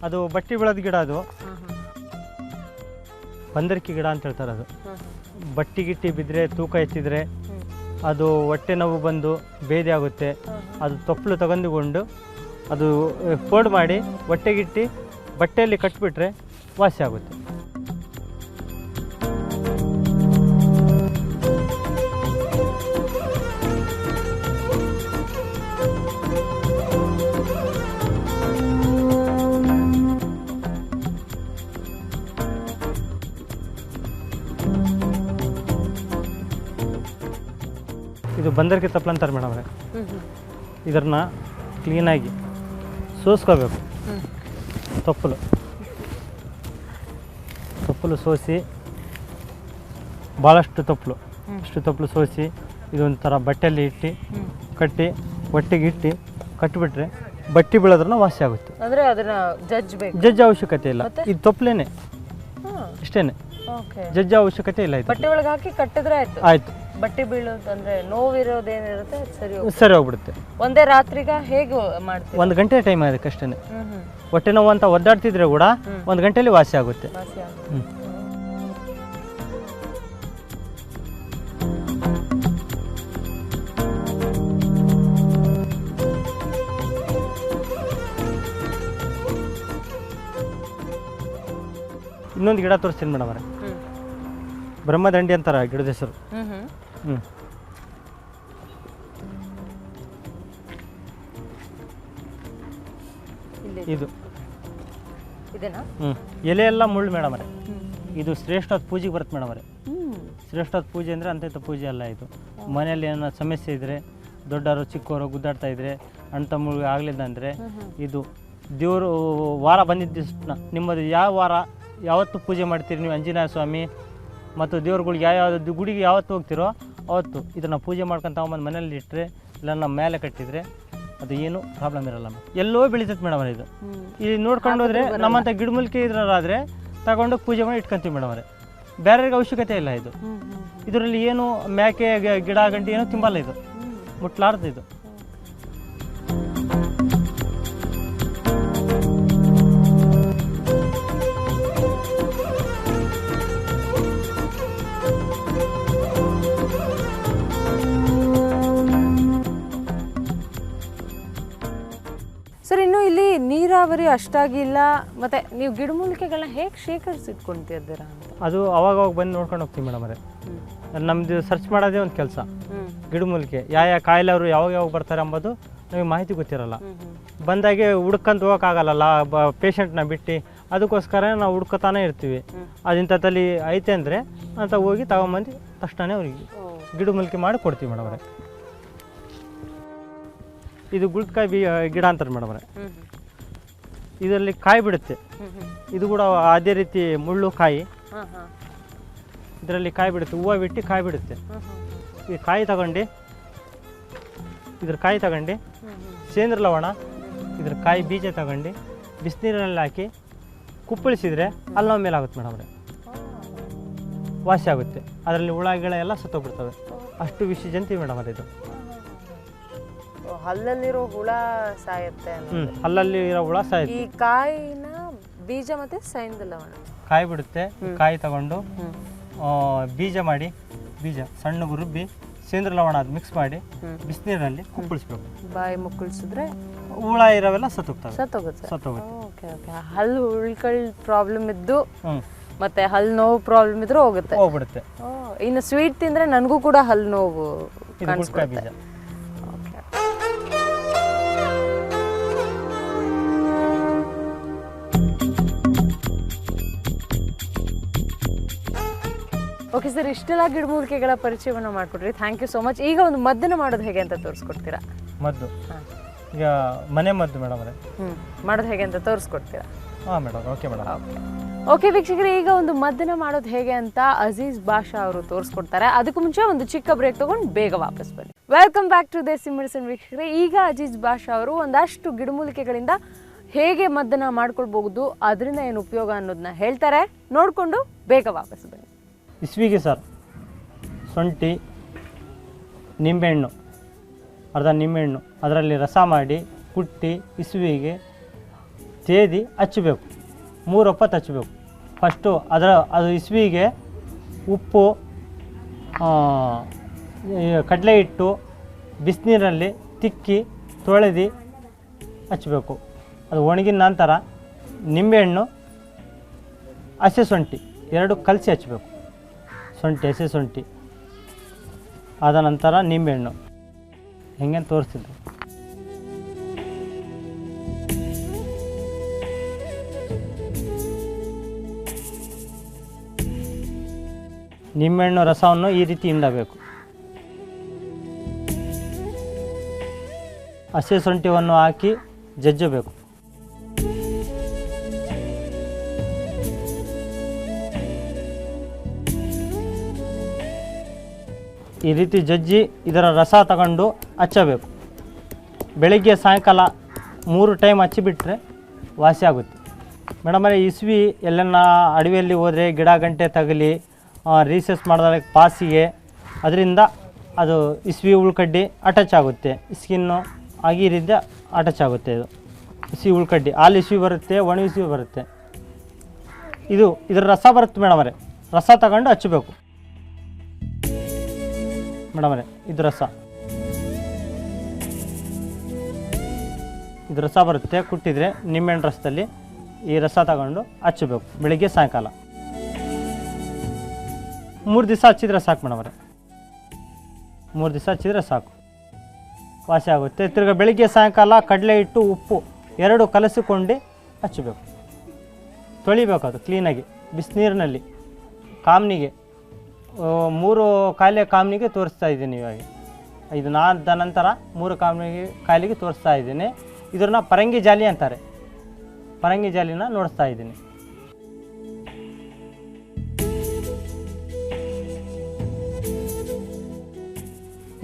ಅದು ಬಟ್ಟಿ ಬೆಳೆದ ಗಿಡ ಅದು. ಬಂದರ್ಕಿ ಗಿಡ ಅಂತ ಹೇಳ್ತಾರೆ ಅದು. ಬಟ್ಟಿ ಗಿಟ್ಟಿ ಬಿದ್ದರೆ ತೂಕ ಎತ್ತಿದ್ರೆ ಅದು ಹೊಟ್ಟೆ ನೋವು ಬಂದು ಬೇದಿ ಆಗುತ್ತೆ. ಅದು ತೊಪ್ಪಲು ತಗೊಂಡುಕೊಂಡು ಅದು ಫೋಲ್ಡ್ ಮಾಡಿ ಹೊಟ್ಟೆಗಿಟ್ಟಿ ಬಟ್ಟೆಯಲ್ಲಿ ಕಟ್ಬಿಟ್ರೆ ವಾಸಿ ಆಗುತ್ತೆ. ಬಂದರ್ಕೆ ತಪ್ಪಲ ಅಂತಾರೆ ಮೇಡಮ್ ಅವರೇ. ಇದನ್ನ ಕ್ಲೀನಾಗಿ ಸೋಸ್ಕೋಬೇಕು. ತೊಪ್ಪಲು. ತೊಪ್ಪಲು ಸೋಸಿ ಭಾಳಷ್ಟು ತಪ್ಪಲು. ಅಷ್ಟು ತಪ್ಪಲು ಸೋಸಿ ಇದೊಂಥರ ಬಟ್ಟೆಯಲ್ಲಿ ಇಟ್ಟು ಕಟ್ಟಿ ಒಟ್ಟಿಗೆ ಇಟ್ಟು ಕಟ್ಟಿಬಿಟ್ರೆ ಬಟ್ಟೆ ಬೀಳೋದ್ರನ್ನ ವಾಸಿ ಆಗುತ್ತೆ. ಅಂದ್ರೆ ಅದನ್ನ ಬೇಕು. ಜಜ್ಜ ಅವಶ್ಯಕತೆ ಇಲ್ಲ. ಇದು ತೊಪ್ಪಲೇನೆ. ಇಷ್ಟೇನೆ. ಜಜ್ಜ ಅವಶ್ಯಕತೆ ಇಲ್ಲ ಬಟ್ಟೆ ಒಳಗೆ ಹಾಕಿ ಕಟ್ಟಿದ್ರೆ ಆಯ್ತು. ಆಯ್ತು. ಬಟ್ಟೆ ಬೀಳುತ್ತಂದ್ರೆ ನೋವಿರೋದೇನಿರುತ್ತೆ ಸರಿ. ಸರಿ ಹೋಗ್ಬಿಡುತ್ತೆ. ಒಂದೇ ರಾತ್ರಿಗ ಹೇಗೆ ಮಾಡ್ತೀವಿ ಒಂದು ಗಂಟೆ ಟೈಮ್ ಅದಕ್ಕೆ ಅಷ್ಟೇ ಹ್ಮ್ ಹ್ಮ್. ಹೊಟ್ಟೆ ನೋವು ಅಂತ ಒದ್ದಾಡ್ತಿದ್ರೆ ಕೂಡ ಒಂದು ಗಂಟೆಯಲ್ಲಿ ವಾಸಿ ಆಗುತ್ತೆ. ವಾಸಿ ಆಗುತ್ತೆ. ಹ್ಮ್. ಇನ್ನೊಂದು ಗಿಡ ತೋರಿಸ್ತೀನಿ ಮೇಡಮ್ ಅವರೇ. ಹ್ಮ್. ಬ್ರಹ್ಮದಂಡಿ ಅಂತಾರ ಗಿಡದ ಹೆಸರು. ಹ್ಮ್ ಹ್ಮ್. ಇದು. ಹ್ಞೂ ಎಲೆ ಎಲ್ಲ ಮುಳ್ಳು ಮೇಡಮ್ ಅವರೇ. ಇದು ಶ್ರೇಷ್ಠವಾದ ಪೂಜೆಗೆ ಬರುತ್ತೆ ಮೇಡಮ್ ಅವರೇ. ಶ್ರೇಷ್ಠದ ಶ್ರೇಷ್ಠವಾದ ಪೂಜೆ ಅಂದರೆ ಅಂತ ಪೂಜೆ ಅಲ್ಲ ಇದು. ಮನೆಯಲ್ಲಿ ಏನೋ ಸಮಸ್ಯೆ ಇದ್ದರೆ ದೊಡ್ಡವರು ಚಿಕ್ಕವರು ಗುದ್ದಾಡ್ತಾ ಇದ್ರೆ ಅಣ್ಣ ಆಗಲಿಲ್ಲ ಅಂದರೆ ಇದು ದೇವರು ವಾರ ಬಂದಿದ್ದ ನಿಮ್ಮದು ಯಾವ ವಾರ ಯಾವತ್ತು ಪೂಜೆ ಮಾಡ್ತೀರಿ ನೀವು ಅಂಜನೇಯ ಸ್ವಾಮಿ ಮತ್ತು ದೇವ್ರುಗಳಿಗೆ ಯಾವ ಯಾವ ಗುಡಿಗೆ ಯಾವತ್ತು ಹೋಗ್ತಿರೋ ಅವತ್ತು ಇದನ್ನು ಪೂಜೆ ಮಾಡ್ಕೊಂಡು ತಗೊಂಬಂದು ಮನೇಲಿ ಇಟ್ಟರೆ ಇಲ್ಲ ನಮ್ಮ ಮೇಲೆ ಕಟ್ಟಿದರೆ ಅದು ಏನು ಪ್ರಾಬ್ಲಮ್ ಇರಲ್ಲ ಎಲ್ಲೋ ಬೆಳೀತೈತೆ ಮೇಡಮ್ ಇದು. ಇಲ್ಲಿ ನೋಡ್ಕೊಂಡು ಹೋದ್ರೆ ನಮ್ಮಂಥ ಗಿಡಮೂಲಿಕೆ ಇದ್ರಾದ್ರೆ ತಗೊಂಡು ಪೂಜೆ ಮಾಡಿ ಇಟ್ಕೊಂತೀವಿ ಮೇಡಮ್ ಅವರೇ. ಬೇರೆಯವ್ರಿಗೆ ಅವಶ್ಯಕತೆ ಇಲ್ಲ ಇದು. ಇದರಲ್ಲಿ ಏನು ಮೇಕೆ ಗಿಡ ಗಂಟಿ ಏನು ತಿಂಬಲ್ಲ ಇದು. ಮುಟ್ಲಾರ್ದು ಇದು. ನೀರಾವರಿ ಅಷ್ಟಾಗಿಲ್ಲ ಮತ್ತೆ ನೀವು ಗಿಡಮೂಲಿಕೆಗಳನ್ನ ಹೇಗೆ ಶೇಖರಿಸಿಟ್ಕೊಂತಿದ್ದೀರಾ ಅಂತ? ಅದು ಅವಾಗ ಬಂದು ನೋಡ್ಕೊಂಡು ಹೋಗ್ತೀವಿ ಮೇಡಮ್ ಅವರೇ. ನಮ್ಮದು ಸರ್ಚ್ ಮಾಡೋದೇ ಒಂದು ಕೆಲಸ. ಗಿಡಮೂಲಿಕೆ ಯಾವ ಯಾವ ಕಾಯಿಲೆ ಅವರು ಯಾವಾಗ ಯಾವಾಗ ಬರ್ತಾರೆ ಅಂಬೋದು ನಮಗೆ ಮಾಹಿತಿ ಗೊತ್ತಿರಲ್ಲ. ಬಂದಾಗೆ ಹುಡ್ಕಂತ ಹೋಗೋಕ್ಕಾಗಲ್ಲ ಬ ಪೇಷಂಟ್ನ ಬಿಟ್ಟು. ಅದಕ್ಕೋಸ್ಕರ ನಾವು ಹುಡ್ಕೋತಾನೆ ಇರ್ತೀವಿ. ಅದು ಇಂಥದ್ದಲ್ಲಿ ಐತೆ ಅಂದರೆ ಅಂತ ಹೋಗಿ ತಗೊಂಬಂದು ತಕ್ಷಣ ಅವ್ರಿಗೆ ಗಿಡಮೂಲಿಕೆ ಮಾಡಿ ಕೊಡ್ತೀವಿ ಮೇಡಮ್ ಅವರೇ. ಇದು ಗುಳ್ಕಾಯಿ ಬಿ ಗಿಡ ಅಂತಾರೆ ಮೇಡಮ್ ಅವರೇ. ಇದರಲ್ಲಿ ಕಾಯಿ ಬಿಡುತ್ತೆ. ಇದು ಕೂಡ ಅದೇ ರೀತಿ ಮುಳ್ಳು ಕಾಯಿ. ಇದರಲ್ಲಿ ಕಾಯಿ ಬಿಡುತ್ತೆ. ಹೂವು ಬಿಟ್ಟು ಕಾಯಿ ಬಿಡುತ್ತೆ. ಈ ಕಾಯಿ ತಗೊಂಡು ಇದ್ರ ಕಾಯಿ ತಗೊಂಡು ಸೇಂದ್ರ ಲವಣ ಇದ್ರ ಕಾಯಿ ಬೀಜ ತಗೊಂಡು ಬಿಸಿನೀರಲ್ಲಿ ಹಾಕಿ ಕುಪ್ಪಳಿಸಿದ್ರೆ ಅಲ್ಲ ಮೇಲೆ ಆಗುತ್ತೆ ಮೇಡಮ್ ವಾಸಿ ಆಗುತ್ತೆ. ಅದರಲ್ಲಿ ಹುಳ ಗಿಳ ಎಲ್ಲ ಸತ್ತೋಗ್ಬಿಡ್ತವೆ. ಅಷ್ಟು ವಿಷ ಜಂತಿ ಮೇಡಮ್ ಅದು ಹಲ್ಲಲ್ಲಿರೋ ಹುಳ ಸಾಯುತ್ತೆ ಇರೋ ಹುಳ ಸಾಯುತ್ತೆ. ಈ ಕಾಯಿನ ಬೀಜ ಮತ್ತೆ ಲವಣ. ಕಾಯಿ ಬಿಡುತ್ತೆ ಕಾಯಿ ತಗೊಂಡು ಆ, ಬೀಜ ಮಾಡಿ ಬೀಜ ಸಣ್ಣಗೆ ರುಬ್ಬಿ ಸೇಂದ್ರ ಲವಣ ಅದು ಮಿಕ್ಸ್ ಮಾಡಿ ಬಿಸಿನೀರಲ್ಲಿ ಕುಪ್ಪಳಿಸ್ಬೇಕು ಬಾಯಿ ಮುಕ್ಕಳಿಸಿದ್ರೆ ಹುಳ ಇರೋವೆಲ್ಲ ಸತ್ತೋಗ್ತವೆ. ಸತ್ತೋಗುತ್ತೆ. ಸತ್ತೋಗುತ್ತೆ. Okay okay. ಹಲ್ಲು ಉಳ್ಕಳ್ ಪ್ರಾಬ್ಲಮ್ ಇದ್ದು ಹ್ಞೂ ಮತ್ತೆ ಹಲ್ಲು ನೋವು ಪ್ರಾಬ್ಲಮ್ ಇದ್ರೂ ಹೋಗುತ್ತೆ. ಹೋಗ್ಬಿಡುತ್ತೆ. ಓ, ಇನ್ನು ಸ್ವೀಟ್ ತಿಂದ್ರೆ ನನಗೂ ಕೂಡ ಹಲ್ಲು ನೋವು ಇದು ಬೀಜ. ಓಕೆ ಸರ್ ಇಷ್ಟೆಲ್ಲ ಗಿಡಮೂಲಿಕೆಗಳ ಪರಿಚಯವನ್ನು ಮಾಡಿಕೊಟ್ರಿ ಥ್ಯಾಂಕ್ ಯು ಸೊ ಮಚ್ ಈಗ ಒಂದು ಮದ್ದನ್ನು ಮಾಡೋದು ಹೇಗೆ ಅಂತ ತೋರಿಸ್ಕೊಡ್ತೀರಾ? ಮದ್ದು? ಈಗ ಮನೆ ಮದ್ದು ಮೇಡಮ್ ಅವರೇ. ಹ್ಞೂ ಮಾಡೋದು ಹೇಗೆ ಅಂತ ತೋರಿಸ್ಕೊಡ್ತೀರಾ? ಹಾಂ ಮೇಡಮ್. Okay madam. ಓಕೆ ವೀಕ್ಷಕರೇ ಈಗ ಒಂದು ಮದ್ದನ್ನು ಮಾಡೋದು ಹೇಗೆ ಅಂತ ಅಜೀಜ್ ಬಾಷಾ ಅವರು ತೋರಿಸ್ಕೊಡ್ತಾರೆ. ಅದಕ್ಕೂ ಮುಂಚೆ ಒಂದು ಚಿಕ್ಕ ಬ್ರೇಕ್ ತೊಗೊಂಡು ಬೇಗ ವಾಪಸ್ ಬನ್ನಿ. Welcome back to desi medicine ವೀಕ್ಷಕರೇ. ಈಗ ಅಜೀಜ್ ಬಾಷಾ ಅವರು ಒಂದಷ್ಟು ಗಿಡಮೂಲಿಕೆಗಳಿಂದ ಹೇಗೆ ಮದ್ದನ್ನ ಮಾಡ್ಕೊಳ್ಬಹುದು ಅದರಿಂದ ಏನು ಉಪಯೋಗ ಅನ್ನೋದನ್ನ ಹೇಳ್ತಾರೆ. ನೋಡಿಕೊಂಡು ಬೇಗ ವಾಪಸ್ ಬನ್ನಿ. ಇಸ್ವಿಗೆ ಸರ್. ಶುಂಠಿ, ನಿಂಬೆಹಣ್ಣು, ಅರ್ಧ ನಿಂಬೆಹಣ್ಣು. ಅದರಲ್ಲಿ ರಸ ಮಾಡಿ ಕುಟ್ಟಿ ಇಸುವಿಗೆ ತೇದಿ ಹಚ್ಚಬೇಕು. ಮೂರು ಒಪ್ಪತ್ತು ಹಚ್ಚಬೇಕು. ಫಸ್ಟು ಅದರ, ಅದು ಇಸ್ವಿಗೆ ಉಪ್ಪು ಕಡಲೆ ಹಿಟ್ಟು, ಬಿಸಿನೀರಲ್ಲಿ ತಿಕ್ಕಿ ತೊಳೆದು ಹಚ್ಚಬೇಕು. ಅದು ಒಣಗಿದ ನಂತರ ನಿಂಬೆಹಣ್ಣು, ಹಸಿ ಶುಂಠಿ ಎರಡು ಕಲಸಿ ಹಚ್ಚಬೇಕು. ಶುಂಠಿ ಹಸಿ ಶುಂಠಿ ಆದ ನಂತರ ನಿಂಬೆಹಣ್ಣು. ಹೆಂಗೆ ತೋರಿಸ್ತಿದ್ರು. ನಿಂಬೆಹಣ್ಣು ರಸವನ್ನು ಈ ರೀತಿ ಹಿಂಡಬೇಕು. ಹಸಿ ಶುಂಠಿಯನ್ನು ಹಾಕಿ ಜಜ್ಜಬೇಕು. ಈ ರೀತಿ ಜಜ್ಜಿ ಇದರ ರಸ ತಗೊಂಡು ಹಚ್ಚಬೇಕು. ಬೆಳಿಗ್ಗೆ ಸಾಯಂಕಾಲ ಮೂರು ಟೈಮ್ ಹಚ್ಚಿಬಿಟ್ರೆ ವಾಸಿ ಆಗುತ್ತೆ. ಮೇಡಮರೇ ಇಸ್ವಿ ಎಲ್ಲನ್ನ ಅಡವಿಯಲ್ಲಿ ಹೋದರೆ ಗಿಡ ಗಂಟೆ ತಗಲಿ ರೀಸೆಸ್ ಮಾಡಿದಾಗ ಪಾಸಿಗೆ, ಅದರಿಂದ ಅದು ಇಸ್ವಿ ಉಳ್ಕಡ್ಡಿ ಅಟ್ಯಾಚ್ ಆಗುತ್ತೆ. ಸ್ಕಿನ್ನು ಆಗಿ ರೀತಿಯ ಅಟ್ಯಾಚ್ ಆಗುತ್ತೆ ಇದು. ಇಸ್ವಿ ಉಳ್ಕಡ್ಡಿ, ಹಾಲು ಇಸ್ವಿ ಬರುತ್ತೆ ಒಣ ಇಸ್ವಿ ಬರುತ್ತೆ. ಇದು, ಇದರ ರಸ ಬರುತ್ತೆ ಮೇಡಮರೇ ರಸ ತಗೊಂಡು ಹಚ್ಚಬೇಕು. ಮೇಡಮರೇ ಇದು ರಸ. ಇದು ರಸ ಬರುತ್ತೆ, ಕುಟ್ಟಿದ್ರೆ ನಿಂಬೆಹಣ್ಣು ರಸದಲ್ಲಿ ಈ ರಸ ತಗೊಂಡು ಹಚ್ಚಬೇಕು, ಬೆಳಿಗ್ಗೆ ಸಾಯಂಕಾಲ. ಮೂರು ದಿವಸ ಹಚ್ಚಿದ್ರೆ ಸಾಕು ಮೇಡಮರೇ ಮೂರು ದಿವಸ ಹಚ್ಚಿದ್ರೆ ಸಾಕು. ವಾಸಿ ಆಗುತ್ತೆ. ತಿರ್ಗಿ ಬೆಳಿಗ್ಗೆ ಸಾಯಂಕಾಲ ಕಡಲೆ ಹಿಟ್ಟು, ಉಪ್ಪು ಎರಡು ಕಲಸಿಕೊಂಡು ಹಚ್ಚಬೇಕು. ತೊಳಿಬೇಕು ಅದು ಕ್ಲೀನಾಗಿ ಬಿಸಿನೀರಿನಲ್ಲಿ, ಕಾಮ್ನಿಗೆ ಮೂರು ಕಾಯಿಲೆ ಕಾಮನಿಗೆ ತೋರಿಸ್ತಾ ಇದ್ದೀನಿ ಇವಾಗ. ಇದು ನಾದ ನಂತರ ಮೂರು ಕಾಮನಿಗೆ ಕಾಯಿಲೆಗೆ ತೋರಿಸ್ತಾ ಇದ್ದೀನಿ. ಇದನ್ನ ಪರಂಗಿ ಜಾಲಿ ಅಂತಾರೆ. ಪರಂಗಿ ಜಾಲಿನ ನೋಡಿಸ್ತಾ ಇದ್ದೀನಿ.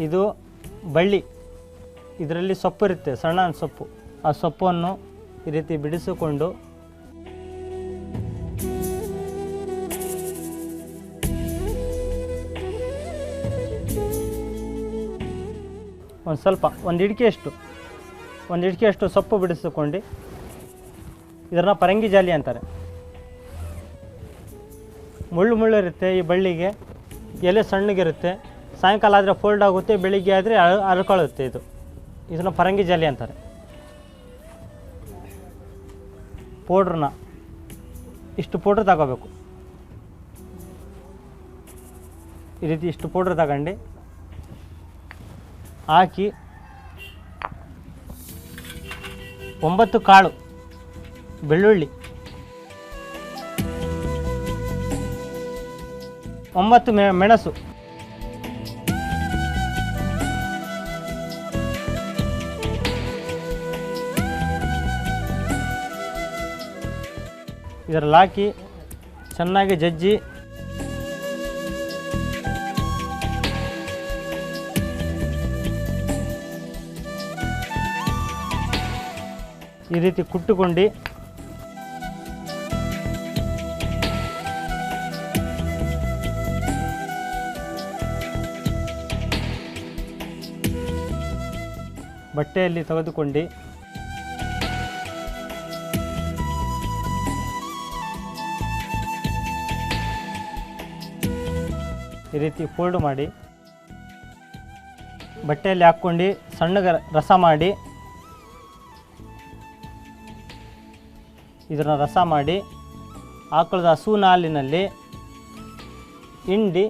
ಇದು ಬಳ್ಳಿ. ಇದರಲ್ಲಿ ಸೊಪ್ಪು ಇರುತ್ತೆ ಸಣ್ಣ ಸೊಪ್ಪು. ಆ ಸೊಪ್ಪನ್ನು ಈ ರೀತಿ ಬಿಡಿಸಿಕೊಂಡು ಒಂದು ಸ್ವಲ್ಪ, ಒಂದು ಇಡಿಕೆಯಷ್ಟು ಒಂದು ಇಡಿಕೆಯಷ್ಟು ಸೊಪ್ಪು ಬಿಡಿಸಿಕೊಂಡು ಇದನ್ನು ಪರಂಗಿ ಜಾಲಿ ಅಂತಾರೆ. ಮುಳ್ಳು ಮುಳ್ಳು ಇರುತ್ತೆ ಈ ಬಳ್ಳಿಗೆ, ಎಲೆ ಸಣ್ಣಗಿರುತ್ತೆ, ಸಾಯಂಕಾಲ ಆದರೆ ಫೋಲ್ಡ್ ಆಗುತ್ತೆ, ಬೆಳಿಗ್ಗೆ ಆದರೆ ಅರ್ಕೊಳ್ಳುತ್ತೆ ಇದು. ಇದನ್ನು ಪರಂಗಿ ಜಾಲಿ ಅಂತಾರೆ. ಪೌಡ್ರನ್ನ, ಇಷ್ಟು ಪೌಡ್ರ್ ತಗೋಬೇಕು. ಈ ರೀತಿ ಇಷ್ಟು ಪೌಡ್ರ್ ತಗೊಂಡು ಹಾಕಿ ಒಂಬತ್ತು ಕಾಳು ಬೆಳ್ಳುಳ್ಳಿ. ಒಂಬತ್ತು ಮೆ ಮೆಣಸು. ಇದರಲ್ಲಿ ಹಾಕಿ ಚೆನ್ನಾಗಿ ಜಜ್ಜಿ ಈ ರೀತಿ ಕುಟ್ಟುಕೊಂಡು ಬಟ್ಟೆಯಲ್ಲಿ ತೆಗೆದುಕೊಂಡು ಈ ರೀತಿ ಫೋಲ್ಡ್ ಮಾಡಿ ಬಟ್ಟೆಯಲ್ಲಿ ಹಾಕ್ಕೊಂಡು ಸಣ್ಣಗೆ ರಸ ಮಾಡಿ ಇದನ್ನು ರಸ ಮಾಡಿ ಆಕಳದ ಹಸುವಿನ ಹಾಲಿನಲ್ಲಿ ಹಿಂಡಿ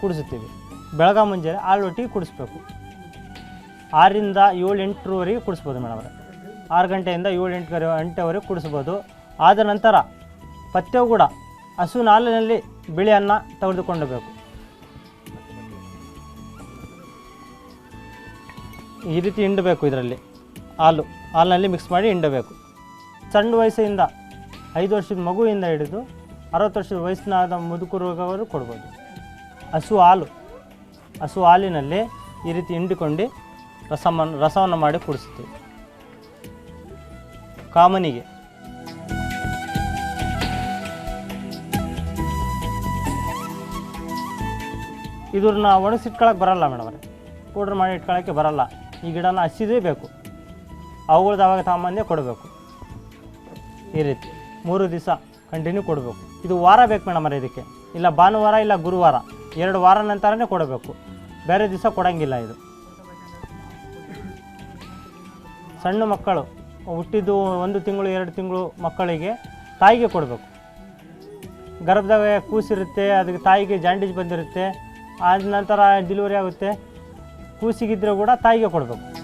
ಕುಡಿಸುತ್ತೀವಿ. ಬೆಳಗ್ಗೆ ಮುಂಜಾನೆ ಹಾಲು ರೊಟ್ಟಿಗೆ ಕುಡಿಸ್ಬೇಕು. ಆರರಿಂದ ಏಳು ಎಂಟರವರೆಗೆ ಕುಡಿಸ್ಬೋದು ಮೇಡಮ್ ಆರು ಗಂಟೆಯಿಂದ ಏಳು ಎಂಟು ಗಂಟೆ ಗಂಟೆವರೆಗೆ ಕುಡಿಸ್ಬೋದು. ಆದ ನಂತರ ಪಥ್ಯವು ಕೂಡ ಹಸುವಿನ ಹಾಲಿನಲ್ಲಿ ಬಿಳಿ ಅನ್ನ ತೆಗೆದುಕೊಂಡಬೇಕು. ಈ ರೀತಿ ಹಿಂಡಬೇಕು ಇದರಲ್ಲಿ. ಹಾಲು, ಹಾಲಿನಲ್ಲಿ ಮಿಕ್ಸ್ ಮಾಡಿ ಹಿಂಡಬೇಕು. ಸಣ್ಣ ವಯಸ್ಸಿಂದ ಐದು ವರ್ಷದ ಮಗುವಿಂದ ಹಿಡಿದು ಅರವತ್ತು ವರ್ಷದ ವಯಸ್ಸಿನಾದ ಮುದುಕರುವವರು ಕೊಡ್ಬೋದು. ಹಸು ಹಾಲು, ಹಸು ಹಾಲಿನಲ್ಲಿ ಈ ರೀತಿ ಹಿಂಡಿಕೊಂಡು ರಸಮನ್ನು ರಸವನ್ನು ಮಾಡಿ ಕುಡಿಸ್ತೀವಿ. ಕಾಮನಿಗೆ. ಇದನ್ನ ಒಣಗಿಸಿಟ್ಕೊಳಕ್ಕೆ ಬರಲ್ಲ ಮೇಡಮ್ರೆ ಪೌಡ್ರ್ ಮಾಡಿ ಇಟ್ಕೊಳ್ಳೋಕ್ಕೆ ಬರಲ್ಲ. ಈ ಗಿಡನ ಹಸಿದೇ ಬೇಕು. ಅವುಗಳ್ದು ಅವಾಗ ಸಾಮಾನ್ಯ ಕೊಡಬೇಕು. ಈ ರೀತಿ ಮೂರು ದಿವಸ ಕಂಟಿನ್ಯೂ ಕೊಡಬೇಕು. ಇದು ವಾರ ಬೇಕು ಮೇಡಮರೆ ಇದಕ್ಕೆ. ಇಲ್ಲ ಭಾನುವಾರ ಇಲ್ಲ ಗುರುವಾರ. ಎರಡು ವಾರ ನಂತರನೇ ಕೊಡಬೇಕು. ಬೇರೆ ದಿವಸ ಕೊಡೋಂಗಿಲ್ಲ ಇದು. ಸಣ್ಣ ಮಕ್ಕಳು, ಹುಟ್ಟಿದ್ದು ಒಂದು ತಿಂಗಳು, ಎರಡು ತಿಂಗಳು ಮಕ್ಕಳಿಗೆ ತಾಯಿಗೆ ಕೊಡಬೇಕು. ಗರ್ಭದಾಗ ಕೂಸಿರುತ್ತೆ, ಅದಕ್ಕೆ ತಾಯಿಗೆ ಜಾಂಡೀಸ್ ಬಂದಿರುತ್ತೆ, ಆದ ನಂತರ ಡೆಲಿವರಿ ಆಗುತ್ತೆ. ಕೂಸಿಗಿದ್ರೆ ಕೂಡ ತಾಯಿಗೆ ಕೊಡಬೇಕು.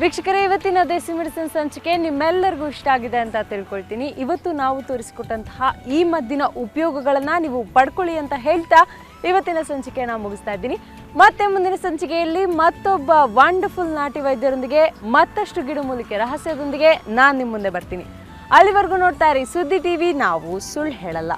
ವೀಕ್ಷಕರೇ, ಇವತ್ತಿನ ದೇಸಿ ಮೆಡಿಸಿನ್ ಸಂಚಿಕೆ ನಿಮ್ಮೆಲ್ಲರಿಗೂ ಇಷ್ಟ ಆಗಿದೆ ಅಂತ ತಿಳ್ಕೊಳ್ತೀನಿ. ಇವತ್ತು ನಾವು ತೋರಿಸಿಕೊಟ್ಟಂತಹ ಈ ಮದ್ದಿನ ಉಪಯೋಗಗಳನ್ನು ನೀವು ಪಡ್ಕೊಳ್ಳಿ ಅಂತ ಹೇಳ್ತಾ ಇವತ್ತಿನ ಸಂಚಿಕೆಯನ್ನು ಮುಗಿಸ್ತಾ ಇದ್ದೀನಿ. ಮತ್ತೆ ಮುಂದಿನ ಸಂಚಿಕೆಯಲ್ಲಿ ಮತ್ತೊಬ್ಬ ವಂಡರ್ಫುಲ್ ನಾಟಿ ವೈದ್ಯರೊಂದಿಗೆ ಮತ್ತಷ್ಟು ಗಿಡಮೂಲಿಕೆ ರಹಸ್ಯದೊಂದಿಗೆ ನಾನು ನಿಮ್ಮ ಮುಂದೆ ಬರ್ತೀನಿ. ಅಲ್ಲಿವರೆಗೂ ನೋಡ್ತಾ ಇರಿ ಸುದ್ದಿ ಟಿವಿ, ನಾವು ಸುಳ್ಳು ಹೇಳಲ್ಲ.